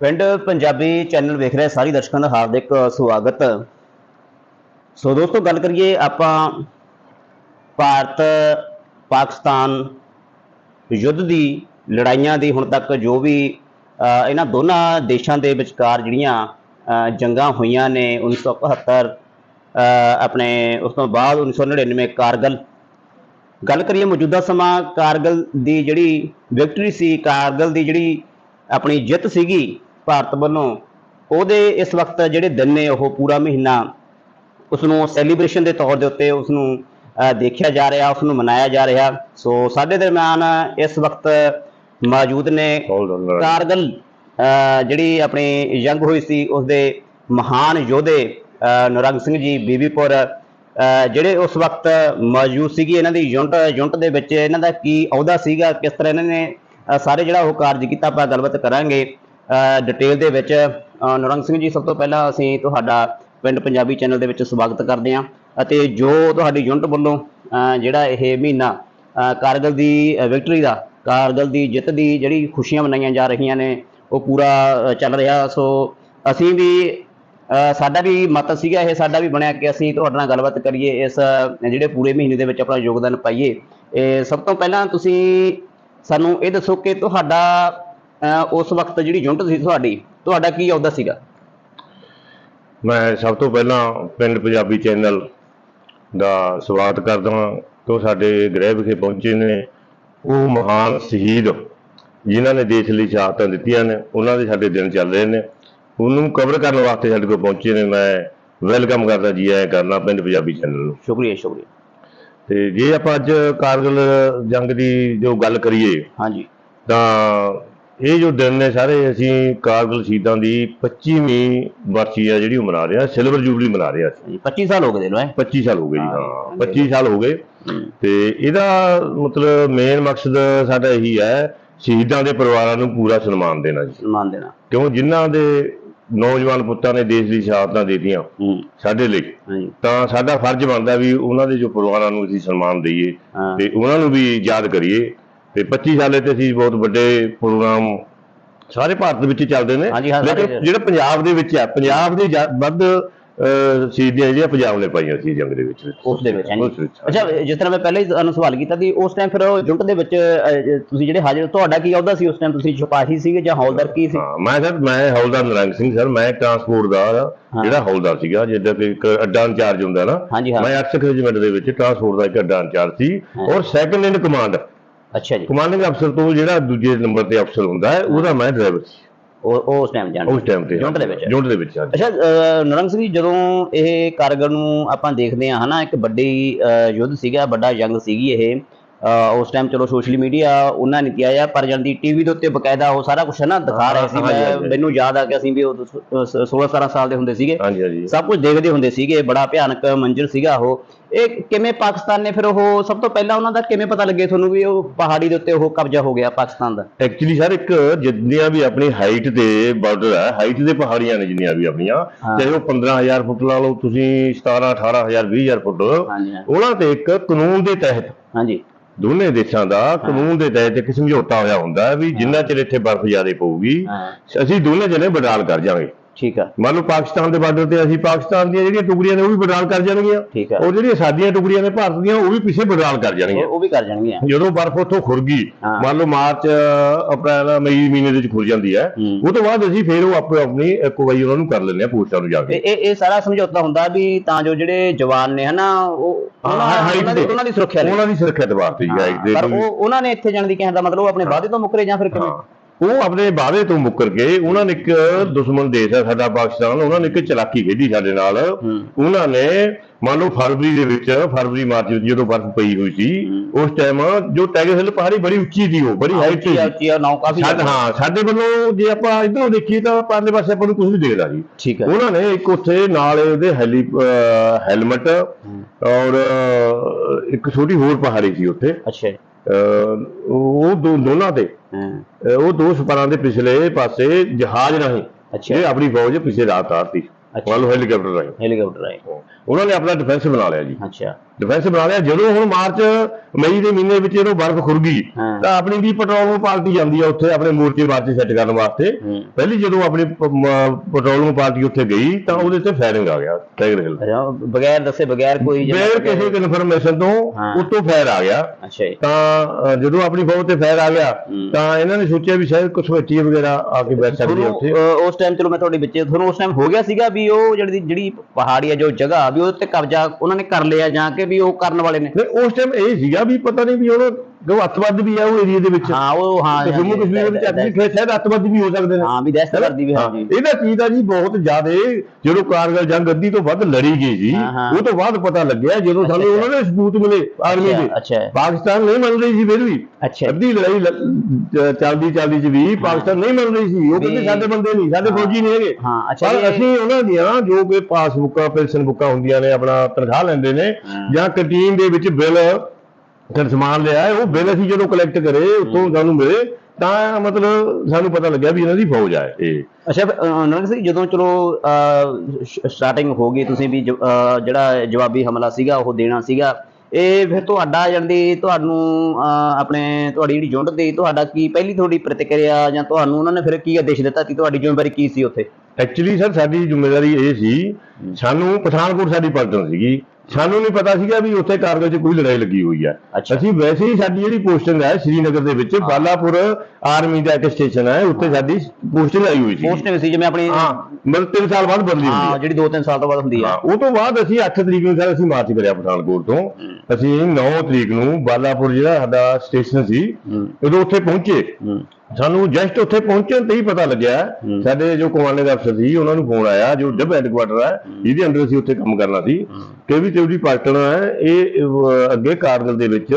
ਪਿੰਡ ਪੰਜਾਬੀ ਚੈਨਲ ਵੇਖ ਰਹੇ ਸਾਰੇ ਦਰਸ਼ਕਾਂ ਦਾ ਹਾਰਦਿਕ ਸਵਾਗਤ। ਸੋ ਦੋਸਤੋ ਗੱਲ ਕਰੀਏ ਆਪਾਂ ਭਾਰਤ ਪਾਕਿਸਤਾਨ ਯੁੱਧ ਦੀ ਲੜਾਈਆਂ ਦੀ ਹੁਣ ਤੱਕ ਜੋ ਵੀ ਇਹਨਾਂ ਦੋਨਾਂ ਦੇਸ਼ਾਂ ਦੇ ਵਿਚਕਾਰ ਜਿਹੜੀਆਂ ਜੰਗਾਂ ਹੋਈਆਂ ਨੇ 1971 ਅ, ਆਪਣੇ ਉਸ ਤੋਂ ਬਾਅਦ 1999 ਕਾਰਗਲ। ਗੱਲ ਕਰੀਏ ਮੌਜੂਦਾ ਸਮਾਂ ਕਾਰਗਲ ਦੀ ਜਿਹੜੀ ਵਿਕਟਰੀ ਸੀ ਕਾਰਗਲ ਦੀ ਜਿਹੜੀ ਆਪਣੀ ਜਿੱਤ ਸੀਗੀ ਭਾਰਤ ਵੱਲੋਂ ਉਹਦੇ ਇਸ ਵਕਤ ਜਿਹੜੇ ਦਿਨ ਨੇ ਉਹ ਪੂਰਾ ਮਹੀਨਾ ਉਸ ਨੂੰ ਸੈਲੀਬ੍ਰੇਸ਼ਨ ਦੇ ਤੌਰ ਦੇ ਉੱਤੇ ਉਸ ਨੂੰ ਅ, ਦੇਖਿਆ ਜਾ ਰਿਹਾ ਉਸ ਨੂੰ ਮਨਾਇਆ ਜਾ ਰਿਹਾ। ਸੋ ਸਾਡੇ ਦਰਮਿਆਨ ਇਸ ਵਕਤ ਮੌਜੂਦ ਨੇ ਕਾਰਗਲ ਜਿਹੜੀ ਆਪਣੀ ਜੰਗ ਹੋਈ ਸੀ ਉਸ ਦੇ ਮਹਾਨ ਯੋਧੇ ਨਰੰਗ ਸਿੰਘ ਜੀ ਬੀਬੀਪੁਰ ਜਿਹੜੇ ਉਸ ਵਕਤ ਮੌਜੂਦ ਸੀਗੀ ਇਹਨਾਂ ਦੀ ਯੂਨਿਟ ਯੂਨਿਟ ਦੇ ਵਿੱਚ ਇਹਨਾਂ ਦਾ ਕੀ ਅਹੁਦਾ ਸੀਗਾ ਕਿਸ ਤਰ੍ਹਾਂ ਇਹਨਾਂ ਨੇ ਸਾਰੇ ਜਿਹੜਾ ਉਹ ਕਾਰਜ ਕੀਤਾ ਆਪਾਂ ਗੱਲਬਾਤ ਕਰਾਂਗੇ। ਡਿਟੇਲ ਦੇ ਵਿੱਚ ਅ, ਨਰੰਗ ਸਿੰਘ ਜੀ ਸਭ ਤੋਂ ਪਹਿਲਾਂ ਅਸੀਂ ਤੁਹਾਡਾ ਪਿੰਡ ਪੰਜਾਬੀ ਚੈਨਲ ਦੇ ਵਿੱਚ ਸਵਾਗਤ ਕਰਦੇ ਹਾਂ ਅਤੇ ਜੋ ਤੁਹਾਡੀ ਯੂਨਿਟ ਵੱਲੋਂ ਜਿਹੜਾ ਇਹ ਮਹੀਨਾ ਅ, ਕਾਰਗਲ ਦੀ ਵਿਕਟਰੀ ਦਾ ਕਾਰਗਲ ਦੀ ਜਿੱਤ ਦੀ ਜਿਹੜੀ ਖੁਸ਼ੀਆਂ ਮਨਾਈਆਂ ਜਾ ਰਹੀਆਂ ਨੇ ਉਹ ਪੂਰਾ ਚੱਲ ਰਿਹਾ। ਸੋ ਅਸੀਂ ਵੀ ਸਾਡਾ ਵੀ ਮਤ ਸੀਗਾ ਇਹ ਸਾਡਾ ਵੀ ਬਣਿਆ ਕਿ ਅਸੀਂ ਤੁਹਾਡੇ ਨਾਲ ਗੱਲਬਾਤ ਕਰੀਏ ਇਸ ਜਿਹੜੇ ਪੂਰੇ ਮਹੀਨੇ ਦੇ ਵਿੱਚ ਆਪਣਾ ਯੋਗਦਾਨ ਪਾਈਏ। ਇਹ ਸਭ ਤੋਂ ਪਹਿਲਾਂ ਤੁਸੀਂ ਸਾਨੂੰ ਇਹ ਦੱਸੋ ਕਿ ਤੁਹਾਡਾ ਉਸ ਵਕਤ ਜਿਹੜੀ ਯੂਨਿਟ ਸੀ ਤੁਹਾਡੀ ਤੁਹਾਡਾ ਕੀ ਅਹੁਦਾ ਸੀਗਾ? ਮੈਂ ਸਭ ਤੋਂ ਪਹਿਲਾਂ ਪਿੰਡ ਪੰਜਾਬੀ ਚੈਨਲ ਦਾ ਸਵਾਗਤ ਕਰਦਾ ਹਾਂ। ਕਿ ਉਹ ਸਾਡੇ ਗ੍ਰਹਿ ਵਿਖੇ ਪਹੁੰਚੇ ਨੇ ਉਹ ਮਹਾਨ ਸ਼ਹੀਦ ਜਿਨ੍ਹਾਂ ਨੇ ਦੇਸ਼ ਲਈ ਸ਼ਹਾਦਤਾਂ ਦਿੱਤੀਆਂ ਨੇ ਉਹਨਾਂ ਦੇ ਸਾਡੇ ਦਿਨ ਚੱਲ ਰਹੇ ਨੇ। ਉਹਨੂੰ ਕਵਰ ਕਰਨ ਵਾਸਤੇ ਸਾਡੇ ਕੋਲ ਪਹੁੰਚੇ ਨੇ। ਮੈਂ ਵੈਲਕਮ ਕਰਦਾ ਜੀ ਆਇਆਂ ਕਰਨਾ ਪਿੰਡ ਪੰਜਾਬੀ ਚੈਨਲ ਨੂੰ। ਸ਼ੁਕਰੀਆ ਸ਼ੁਕਰੀਆ। ਤੇ ਜੇ ਆਪਾਂ ਅੱਜ ਕਾਰਗਿਲ ਜੰਗ ਦੀ ਜੋ ਗੱਲ ਕਰੀਏ ਹਾਂਜੀ। ਤਾਂ ਇਹ ਜੋ ਦਿਨ ਨੇ ਸਾਰੇ ਅਸੀਂ ਕਾਰਗਿਲ ਸ਼ਹੀਦਾਂ ਦੀ 25ਵੀਂ ਵਰਸੀ ਆ ਜਿਹੜੀ ਉਹ ਮਨਾ ਰਹੇ ਹਾਂ ਸਿਲਵਰ ਜੂਬਲੀ ਮਨਾ ਰਹੇ ਹਾਂ ਅਸੀਂ 25 ਸਾਲ ਹੋ ਗਏ ਦੇ ਨੂੰ 25 ਸਾਲ ਹੋ ਗਏ ਜੀ ਹਾਂ, ਹਾਂ 25 ਸਾਲ ਹੋ ਗਏ। ਤੇ ਇਹਦਾ ਮਤਲਬ ਮੇਨ ਮਕਸਦ ਸਾਡਾ ਇਹੀ ਹੈ ਸ਼ਹੀਦਾਂ ਦੇ ਪਰਿਵਾਰਾਂ ਨੂੰ ਪੂਰਾ ਸਨਮਾਨ ਦੇਣਾ ਜੀ। ਸਨਮਾਨ ਦੇਣਾ। ਕਿਉਂ? ਜਿਨ੍ਹਾਂ ਦੇ ਨੌਜਵਾਨ ਪੁੱਤਾਂ ਨੇ ਦੇਸ਼ ਦੀ ਸ਼ਹਾਦਤਾਂ ਦਿੱਤੀਆਂ ਸਾਡੇ ਲਈ ਤਾਂ ਸਾਡਾ ਫਰਜ਼ ਬਣਦਾ ਵੀ ਉਹਨਾਂ ਦੇ ਜੋ ਪਰਿਵਾਰਾਂ ਨੂੰ ਅਸੀਂ ਸਨਮਾਨ ਦਈਏ ਤੇ ਉਹਨਾਂ ਨੂੰ ਵੀ ਯਾਦ ਕਰੀਏ। ਤੇ 25 ਸਾਲੇ ਤੇ ਅਸੀਂ ਬਹੁਤ ਵੱਡੇ ਪ੍ਰੋਗਰਾਮ ਸਾਰੇ ਭਾਰਤ ਵਿੱਚ ਚੱਲਦੇ ਨੇ। ਹਾਂਜੀ, ਹਾਂ, ਸਾਰੇ ਜਿਹੜਾ ਪੰਜਾਬ ਦੇ ਵਿੱਚ ਹੈ ਪੰਜਾਬ ਦੇ ਜ਼ਿਆ- ਵੱਧ ਅਹ, ਸ਼ਹੀਦੀਆਂ ਜਿਹੜੀਆਂ ਪੰਜਾਬ ਨੇ ਪਾਈਆਂ ਸੀ ਜੰਗ ਦੇ ਵਿੱਚ। ਉਸ ਦੇ ਵਿੱਚ ਹਾਂਜੀ। ਉਸ ਵਿੱਚ, ਅੱਛਾ ਜਿਸ ਤਰ੍ਹਾਂ ਮੈਂ ਪਹਿਲਾਂ ਹੀ ਤੁਹਾਨੂੰ ਸਵਾਲ ਕੀਤਾ ਸੀ ਉਸ ਟਾਈਮ ਫਿਰ ਯੂਨਿਟ ਦੇ ਵਿੱਚ ਅਹ, ਤੁਸੀਂ ਜਿਹੜੇ ਹਾਜ਼ਰ ਤੁਹਾਡਾ ਕੀ ਅਹੁਦਾ ਸੀ ਉਸ ਟਾਈਮ ਤੁਸੀਂ ਸਿਪਾਹੀ ਸੀਗੇ ਜਾਂ ਹੌਲਦਾਰ ਕੀ ਸੀ? ਹਾਂ ਮੈਂ ਸਰ ਮੈਂ ਹੌਲਦਾਰ ਨਰੰਗ ਸਿੰਘ ਸਰ ਮੈਂ ਟਰਾਂਸਪੋਰਟ ਦਾ। ਜਿਹੜਾ ਹੌਲਦਾਰ ਸੀਗਾ ਜਿੱਦਾਂ ਕਿ ਇੱਕ ਅੱਡਾ ਇੰਚਾਰਜ ਹੁੰਦਾ ਨਾ। ਹਾਂਜੀ ਹਾਂ। ਮੈਂ 8 ਰੈਜੀਮੈਂਟ ਦੇ ਵਿੱਚ ਟਰਾਂਸਪੋਰਟ ਦਾ ਇੱਕ ਅੱਡਾ ਇੰਚਾਰਜ ਸੀ। ਔਰ ਸੈਕੰਡ ਇਨ ਕਮਾਂਡ ਅੱਛਾ ਜੀ। ਕਮਾਂਡਿੰਗ ਅਫਸਰ ਤੋਂ ਜਿਹੜਾ ਦੂਜੇ ਨੰਬਰ ਤੇ ਅਫਸਰ ਹੁੰਦਾ ਹੈ ਉਹਦਾ ਮੈਂ ਡਰਾਈਵਰ ਸੀ। ਉਹ ਉਸ ਟਾਈਮ ਜਾਣ ਉਸ ਟਾਈਮ ਤੇ ਯੂਨਿਟ ਦੇ ਵਿੱਚ। ਯੂਨਿਟ ਦੇ ਵਿੱਚ। ਅੱਛਾ ਨਰੰਗ ਸਿੰਘ ਜੀ ਜਦੋਂ ਇਹ ਕਾਰਗਲ ਨੂੰ ਆਪਾਂ ਦੇਖਦੇ ਹਾਂ ਹਨਾ ਇੱਕ ਵੱਡੀ ਯੁੱਧ ਸੀਗਾ ਵੱਡਾ ਜੰਗ ਸੀਗੀ ਇਹ। ਉਸ ਟਾਈਮ ਚਲੋ ਸੋਸ਼ਲ ਮੀਡੀਆ ਉਹਨਾਂ ਨੇ ਕਿਹਾ ਆ ਪਰ ਜਾਂਦੀ ਟੀਵੀ ਦੇ ਉੱਤੇ ਬਕਾਇਦਾ ਉਹ ਸਾਰਾ ਕੁਝ ਨਾ ਦਿਖਾ ਰਹੇ ਸੀ ਮੈਂ। ਮੈਨੂੰ ਯਾਦ ਆ ਕਿ ਅਸੀਂ ਵੀ ਉਦੋਂ ਸ- 16 17 ਸਾਲ ਦੇ ਹੁੰਦੇ ਸੀਗੇ ਸਭ ਕੁਝ ਦੇਖਦੇ ਹੁੰਦੇ ਸੀਗੇ ਬੜਾ ਭਿਆਨਕ ਮੰਜ਼ਰ ਸੀਗਾ ਉਹ ਇਹ ਕਿਵੇਂ ਪਾਕਿਸਤਾਨ ਨੇ ਫਿਰ ਉਹ ਸਭ ਤੋਂ ਪਹਿਲਾਂ ਉਹਨਾਂ ਦਾ ਕਿਵੇਂ ਪਤਾ ਲੱਗੇ ਤੁਹਾਨੂੰ ਵੀ ਉਹ ਪਹਾੜੀ ਦੇ ਉੱਤੇ ਉਹ ਕਬਜ਼ਾ ਹੋ ਗਿਆ ਪਾਕਿਸਤਾਨ ਦਾ ਐਕਚੁਅਲੀ ਸਰ ਇੱਕ ਜਿੰਨੀਆਂ ਵੀ ਆਪਣੀ ਹਾਈਟ ਤੇ ਬਾਰਡਰ ਹੈ ਹਾਈਟ ਦੇ ਪਹਾੜੀਆਂ ਨੇ ਜਿੰਨੀਆਂ ਵੀ ਆਪਣੀਆਂ। ਚਾਹੇ ਉਹ 15000 ਫੁੱਟ ਲਾ ਲਓ ਤੁਸੀਂ 17 18000 20000 ਫੁੱਟ। ਉਹਨਾਂ ਤੇ ਇੱਕ ਕਾਨੂੰਨ ਦੇ ਤਹਿਤ ਹਾਂਜੀ ਦੋਨੇ ਦੇਸ਼ਾਂ ਦਾ ਕਾਨੂੰਨ ਦੇ ਤਹਿਤ ਇੱਕ ਸਮਝੌਤਾ ਹੋਇਆ ਹੁੰਦਾ ਵੀ ਜਿੰਨਾ ਚਿਰ ਇੱਥੇ ਬਰਫ਼ ਜ਼ਿਆਦਾ ਪਊਗੀ ਅਸੀਂ ਦੋਨੇ ਜਣੇ ਬਡਾਲ ਕਰ ਜਾਵਾਂਗੇ। ਠੀਕ ਆ। ਮੰਨ ਲਓ ਪਾਕਿਸਤਾਨ ਦੇ ਬਾਰਡਰ ਤੇ ਅਸੀਂ ਪਾਕਿਸਤਾਨ ਦੀਆਂ ਜਿਹੜੀਆਂ ਟੁਕੜੀਆਂ ਨੇ ਉਹ ਵੀ ਬਡਾਲ ਕਰ ਜਾਣਗੀਆਂ। ਠੀਕ ਆ। ਔਰ ਜਿਹੜੀਆਂ ਸਾਡੀਆਂ ਟੁਕੜੀਆਂ ਨੇ ਭਾਰਤ ਦੀਆਂ ਉਹ ਵੀ ਪਿੱਛੇ ਬਡਾਲ ਕਰ ਜਾਣਗੀਆਂ। ਉਹ ਉਹ ਵੀ ਕਰ ਜਾਣਗੇ ਜਦੋਂ ਬਰਫ਼ ਉੱਥੋਂ ਖੁਰ ਗਈ। ਮੰਨ ਲਓ ਮਾਰਚ ਅਪ੍ਰੈਲ ਮਈ ਮਹੀਨੇ ਦੇ ਵਿੱਚ ਖੁਰ ਜਾਂਦੀ ਹੈ। ਉਹ ਤੋਂ ਬਾਅਦ ਅਸੀਂ ਫੇਰ ਉਹ ਆਪੋ ਆਪਣੀ ਅਕਵਾਈ ਉਹਨਾਂ ਨੂੰ ਕਰ ਲੈਂਦੇ ਆ ਪੋਸਟਾਂ ਨੂੰ ਜਾ ਕੇ। ਇਹ ਇਹ ਸਾਰਾ ਸਮਝੌਤਾ ਹੁੰਦਾ ਵੀ ਤਾਂ ਜੋ ਜਿਹੜੇ ਜਵਾਨ ਨੇ ਹਨਾ ਉਹ ਉਹਨਾਂ ਦੀ ਸੁਰੱਖਿਆ ਲਈ। ਉਹਨਾਂ ਦੀ ਸੁਰੱਖਿਆ ਦੇ ਵਾਸਤੇ ਹੀ ਹੈ ਪਰ ਉਹ ਉਹਨਾਂ ਨੇ ਇੱਥੇ ਜਾਣ ਦੀ ਕਹਿਣ ਦਾ ਮਤਲਬ ਉਹ ਆਪਣੇ ਵਾਅਦੇ ਤੋਂ ਮੁੱਕਰੇ ਜਾਂ ਫਿਰ ਕਿਵੇਂ। ਉਹ ਆਪਣੇ ਵਾਅਦੇ ਤੋਂ ਮੁੱਕਰ ਕੇ ਉਹਨਾਂ ਨੇ ਇੱਕ ਦੁਸ਼ਮਣ ਦੇਸ਼ ਹੈ ਸਾਡਾ ਪਾਕਿਸਤਾਨ ਉਹਨਾਂ ਨੇ ਇੱਕ ਚਲਾਕੀ ਖੇਡੀ ਸਾਡੇ ਨਾਲ। ਉਹਨਾਂ ਨੇ ਮੰਨ ਲਓ ਫਰਵਰੀ ਦੇ ਵਿੱਚ ਫਰਵਰੀ ਮਾਰਚ ਵਿੱਚ ਜਦੋਂ ਬਰਫ਼ ਪਈ ਹੋਈ ਸੀ ਉਸ ਟਾਈਮ ਜੋ ਟੈਗਰ ਹਿੱਲ ਪਹਾੜੀ ਬੜੀ ਉੱਚੀ ਸੀ ਉਹ ਬੜੀ ਹਾਈਟ ਸੀ ਆ, ਉੱਚੀ ਆ, ਨਾਉ ਕਾਫੀ ਸਾਡੇ ਹਾਂ ਸਾਡੇ ਵੱਲੋਂ ਜੇ ਆਪਾਂ ਇਧਰੋਂ ਦੇਖੀਏ ਤਾਂ ਪਰਲੇ ਪਾਸੇ ਆਪਾਂ ਨੂੰ ਕੁਝ ਨਹੀਂ ਦਿਖਦਾ ਜੀ। ਠੀਕ ਹੈ। ਉਹਨਾਂ ਨੇ ਇੱਕ ਉੱਥੇ ਨਾਲ ਉਹਦੇ ਹੈਲੀ ਹੈਲਮਟ ਔਰ ਇੱਕ ਛੋਟੀ ਹੋਰ ਪਹਾੜੀ ਸੀ ਉੱਥੇ। ਅੱਛਾ ਉਹ ਦੋ ਦੋਨਾਂ ਤੇ। ਉਹ ਦੋ ਸਪਰਾਂ ਦੇ ਪਿਛਲੇ ਪਾਸੇ ਜਹਾਜ਼ ਰਾਹੀਂ ਅੱਛਾ। ਇਹ ਆਪਣੀ ਫੌਜ ਪਿਛੇ ਰਾਤ ਆਤੀ ਲਓ ਹੈਲੀਕਾਪਟਰ ਰਾਹੀਂ। ਹੈਲੀਕਾਪਟਰ ਆਏ ਉਹਨਾਂ ਨੇ ਆਪਣਾ ਡਿਫੈਂਸ ਬਣਾ ਲਿਆ ਜੀ। ਅੱਛਾ। ਡਿਫੈਂਸ ਬਣਾ ਲਿਆ। ਜਦੋਂ ਹੁਣ ਮਾਰਚ ਮਈ ਦੇ ਮਹੀਨੇ ਵਿੱਚ ਇਹਨੂੰ ਬਰਫ਼ ਖੁਰ ਗਈ। ਤਾਂ ਆਪਣੀ ਵੀ ਪੈਟਰੋਲ ਪਾਰਟੀ ਜਾਂਦੀ ਆ ਉੱਥੇ ਆਪਣੇ ਮੋਰਚੇ ਮਾਰਚੇ ਸੈੱਟ ਕਰਨ ਵਾਸਤੇ। ਪਹਿਲੀ ਜਦੋਂ ਆਪਣੀ ਪੈਟਰੋਲ ਪਾਰਟੀ ਉੱਥੇ ਗਈ ਤਾਂ ਉਹਦੇ ਤੇ ਫਾਇਰਿੰਗ ਆ ਗਿਆ ਟਾਈਗਰ ਹਿੱਲ ਬਗੈਰ ਦੱਸੇ ਬਗੈਰ ਕੋਈ ਬਗੈਰ ਕਿਸੇ ਇਨਫੋਰਮੇਸ਼ਨ ਤੋਂ। ਉੱਤੋਂ ਫਾਇਰ ਆ ਗਿਆ। ਅੱਛਾ ਤਾਂ ਜਦੋਂ ਆਪਣੀ ਫੌਜ ਤੇ ਫਾਇਰ ਆ ਗਿਆ। ਤਾਂ ਇਹਨਾਂ ਨੇ ਸੋਚਿਆ ਵੀ ਸ਼ਾਇਦ ਕੁਝ ਘਸਵੱਟੀ ਵਗੈਰਾ ਆ ਕੇ ਬੈਠ ਸਕਦੀ ਉੱਥੇ। ਉਸ ਟਾਈਮ ਚਲੋ ਮੈਂ ਤੁਹਾਡੇ ਵਿੱਚ ਤੁਹਾਨੂੰ ਉਸ ਟਾਈਮ ਹੋ ਗਿਆ ਸੀਗਾ ਵੀ ਉਹ ਜਿਹੜੀ ਜਿਹੜੀ ਪਹਾੜੀ ਆ, ਜੋ ਜਗ੍ਹਾ ਵੀ ਉਹਦੇ ਤੇ ਕਬਜ਼ਾ ਉਹਨਾਂ ਨੇ ਕਰ ਲਿਆ ਜਾਂ ਕਿ ਵੀ ਉਹ ਕਰਨ ਵਾਲੇ ਨੇ? ਫਿਰ ਉਸ ਟਾਈਮ ਇਹ ਸੀਗਾ ਵੀ ਪਤਾ ਨਹੀਂ ਵੀ ਉਹ ਜੋ ਅੱਤਵਾਦ ਵੀ ਆ ਉਹ ਏਰੀਆ ਦੇ ਵਿੱਚ। ਹਾਂ ਉਹ ਹਾਂ ਜੰਮੂ ਕਸ਼ਮੀਰ ਵਿੱਚ ਅੱਜ ਵੀ ਫਿਰ ਸ਼ਾਇਦ ਅੱਤਵਾਦ ਵੀ ਹੋ ਸਕਦੇ ਨੇ। ਹਾਂ ਵੀ ਦਹਿਸ਼ਤ ਕਰਦੀ ਵੀ ਹਾਂ। ਜੀ ਇਹਦਾ ਚੀਜ਼ ਦਾ ਜੀ ਬਹੁਤ ਜ਼ਿਆਦੇ ਜਦੋਂ ਕਾਰਗਲ ਜੰਗ ਅੱਧੀ ਤੋਂ ਵੱਧ ਲੜੀ ਗਈ ਹਾਂ, ਹਾਂ। ਉਹ ਤੋਂ ਬਾਅਦ ਪਤਾ ਲੱਗਿਆ ਜਦੋਂ ਸਾਨੂੰ। ਉਹਨਾਂ ਨੇ ਸਬੂਤ ਮਿਲੇ ਆਰਮੀ ਦੇ। ਪਾਕਿਸਤਾਨ ਨਹੀਂ ਮੰਨ ਰਹੀ ਸੀ ਫਿਰ ਵੀ। ਅੱਧੀ ਲੜਾਈ ਚੱਲਦੀ ਚੱਲਦੀ ਚ ਵੀ ਪਾਕਿਸਤਾਨ ਨਹੀਂ ਮੰਨ ਰਹੀ ਸੀ ਉਹ ਕਹਿੰਦੇ ਸਾਡੇ ਬੰਦੇ ਨਹੀਂ ਸਾਡੇ ਹਾਂ। ਫੌਜੀ ਨਹੀਂ ਹੈਗੇ। ਹਾਂ ਅੱਛਾ ਪਰ ਅਸੀਂ ਉਹਨਾਂ ਦੀਆਂ ਜੋ ਕਿ ਪਾਸਬੁੱਕਾਂ ਪੈਨਸ਼ਨ ਬੁੱਕਾਂ ਹੁੰਦੀਆਂ ਨੇ ਆਪਣਾ ਤਨਖਾਹ ਲੈਂਦੇ ਨੇ ਹਾਂ। ਜਾਂ ਕੰਟੀਨ ਦੇ ਵਿੱਚ ਬਿੱਲ ਫਿਰ ਸਮਾਨ ਲਿਆ ਉਹ ਬਿੱਲ ਅਸੀਂ ਜਦੋਂ ਕਲੈਕਟ ਕਰੇ ਉੱਥੋਂ ਸਾਨੂੰ ਮਿਲੇ ਤਾਂ ਮਤਲਬ ਸਾਨੂੰ ਪਤਾ ਲੱਗਿਆ ਵੀ ਇਹਨਾਂ ਦੀ ਫੌਜ ਆ ਇਹ ਅੱਛਾ ਨਰਿੰਦਰ ਸਿੰਘ ਜਦੋਂ ਚਲੋ ਸਟਾਰਟਿੰਗ ਹੋ ਗਈ ਤੁਸੀਂ ਵੀ ਜਿਹੜਾ ਜਵਾਬੀ ਹਮਲਾ ਸੀਗਾ ਉਹ ਦੇਣਾ ਸੀਗਾ ਇਹ ਫਿਰ ਤੁਹਾਡਾ ਜਲਦੀ ਤੁਹਾਨੂੰ ਆਪਣੇ ਤੁਹਾਡੀ ਜਿਹੜੀ ਯੂਨਿਟ ਦੀ ਤੁਹਾਡਾ ਕੀ ਪਹਿਲੀ ਤੁਹਾਡੀ ਪ੍ਰਤੀਕਿਰਿਆ ਜਾਂ ਤੁਹਾਨੂੰ ਉਹਨਾਂ ਨੇ ਫਿਰ ਕੀ ਆਦੇਸ਼ ਦਿੱਤਾ ਕਿ ਤੁਹਾਡੀ ਜ਼ਿੰਮੇਵਾਰੀ ਕੀ ਸੀ ਉੱਥੇ? ਐਕਚੁਅਲੀ ਸਰ ਸਾਡੀ ਜ਼ਿੰਮੇਵਾਰੀ ਇਹ ਸੀ ਸਾਨੂੰ ਪਠਾਨਕੋਟ ਸਾਡੀ ਪਲਟਨ ਸੀਗੀ। ਸਾਨੂੰ ਨਹੀਂ ਪਤਾ ਸੀਗਾ ਵੀ ਉੱਥੇ ਕਾਰਗਲ 'ਚ ਕੋਈ ਲੜਾਈ ਲੱਗੀ ਹੋਈ ਹੈ। ਅਸੀਂ ਵੈਸੇ ਹੀ ਸਾਡੀ ਜਿਹੜੀ ਪੋਸਟਿੰਗ ਹੈ ਸ਼੍ਰੀਨਗਰ ਦੇ ਵਿੱਚ ਬਾਲਾਪੁਰ ਆਰਮੀ ਦਾ ਇੱਕ ਸਟੇਸ਼ਨ ਹੈ ਉੱਥੇ ਸਾਡੀ ਪੋਸਟਿੰਗ ਆਈ ਹੋਈ ਸੀ। ਪੋਸਟ ਸੀ ਜਿਵੇਂ ਆਪਣੀ ਹਾਂ ਮਤਲਬ 3 ਸਾਲ ਬਾਅਦ ਬਦਲੀ ਹੁੰਦੀ ਹਾਂ ਹੈ। ਜਿਹੜੀ 2-3 ਸਾਲ ਤੋਂ ਬਾਅਦ ਹੁੰਦੀ ਹਾਂ। ਉਹ ਤੋਂ ਬਾਅਦ ਅਸੀਂ 8 ਤਰੀਕ ਨੂੰ ਸਰ ਅਸੀਂ ਮਾਰਚ ਕਰਿਆ ਪਠਾਨਕੋਟ ਤੋਂ। ਅਸੀਂ 9 ਤਰੀਕ ਨੂੰ ਬਾਲਾਪੁਰ ਜਿਹੜਾ ਸਾਡਾ ਸਟੇਸ਼ਨ ਸੀ ਉਦੋਂ ਉੱਥੇ ਪਹੁੰਚੇ। ਸਾਨੂੰ ਜਸਟ ਉੱਥੇ ਪਹੁੰਚਣ ਤੇ ਹੀ ਪਤਾ ਲੱਗਿਆ। ਸਾਡੇ ਜੋ ਕਮਾਂਡਿੰਗ ਅਫਸਰ ਸੀ ਉਹਨਾਂ ਨੂੰ ਫੋਨ ਆਇਆ ਜੋ ਡਿਪ ਹੈਡਕੁਆਟਰ ਹੈ। ਜਿਹਦੇ ਅੰਦਰ ਅਸੀਂ ਉੱਥੇ ਕੰਮ ਕਰਨਾ ਸੀ। ਕਿ ਵੀ ਤੇਰੀ ਪਾਰਟਨ ਹੈ ਇਹ ਅੱਗੇ ਕਾਰਗਲ ਦੇ ਵਿੱਚ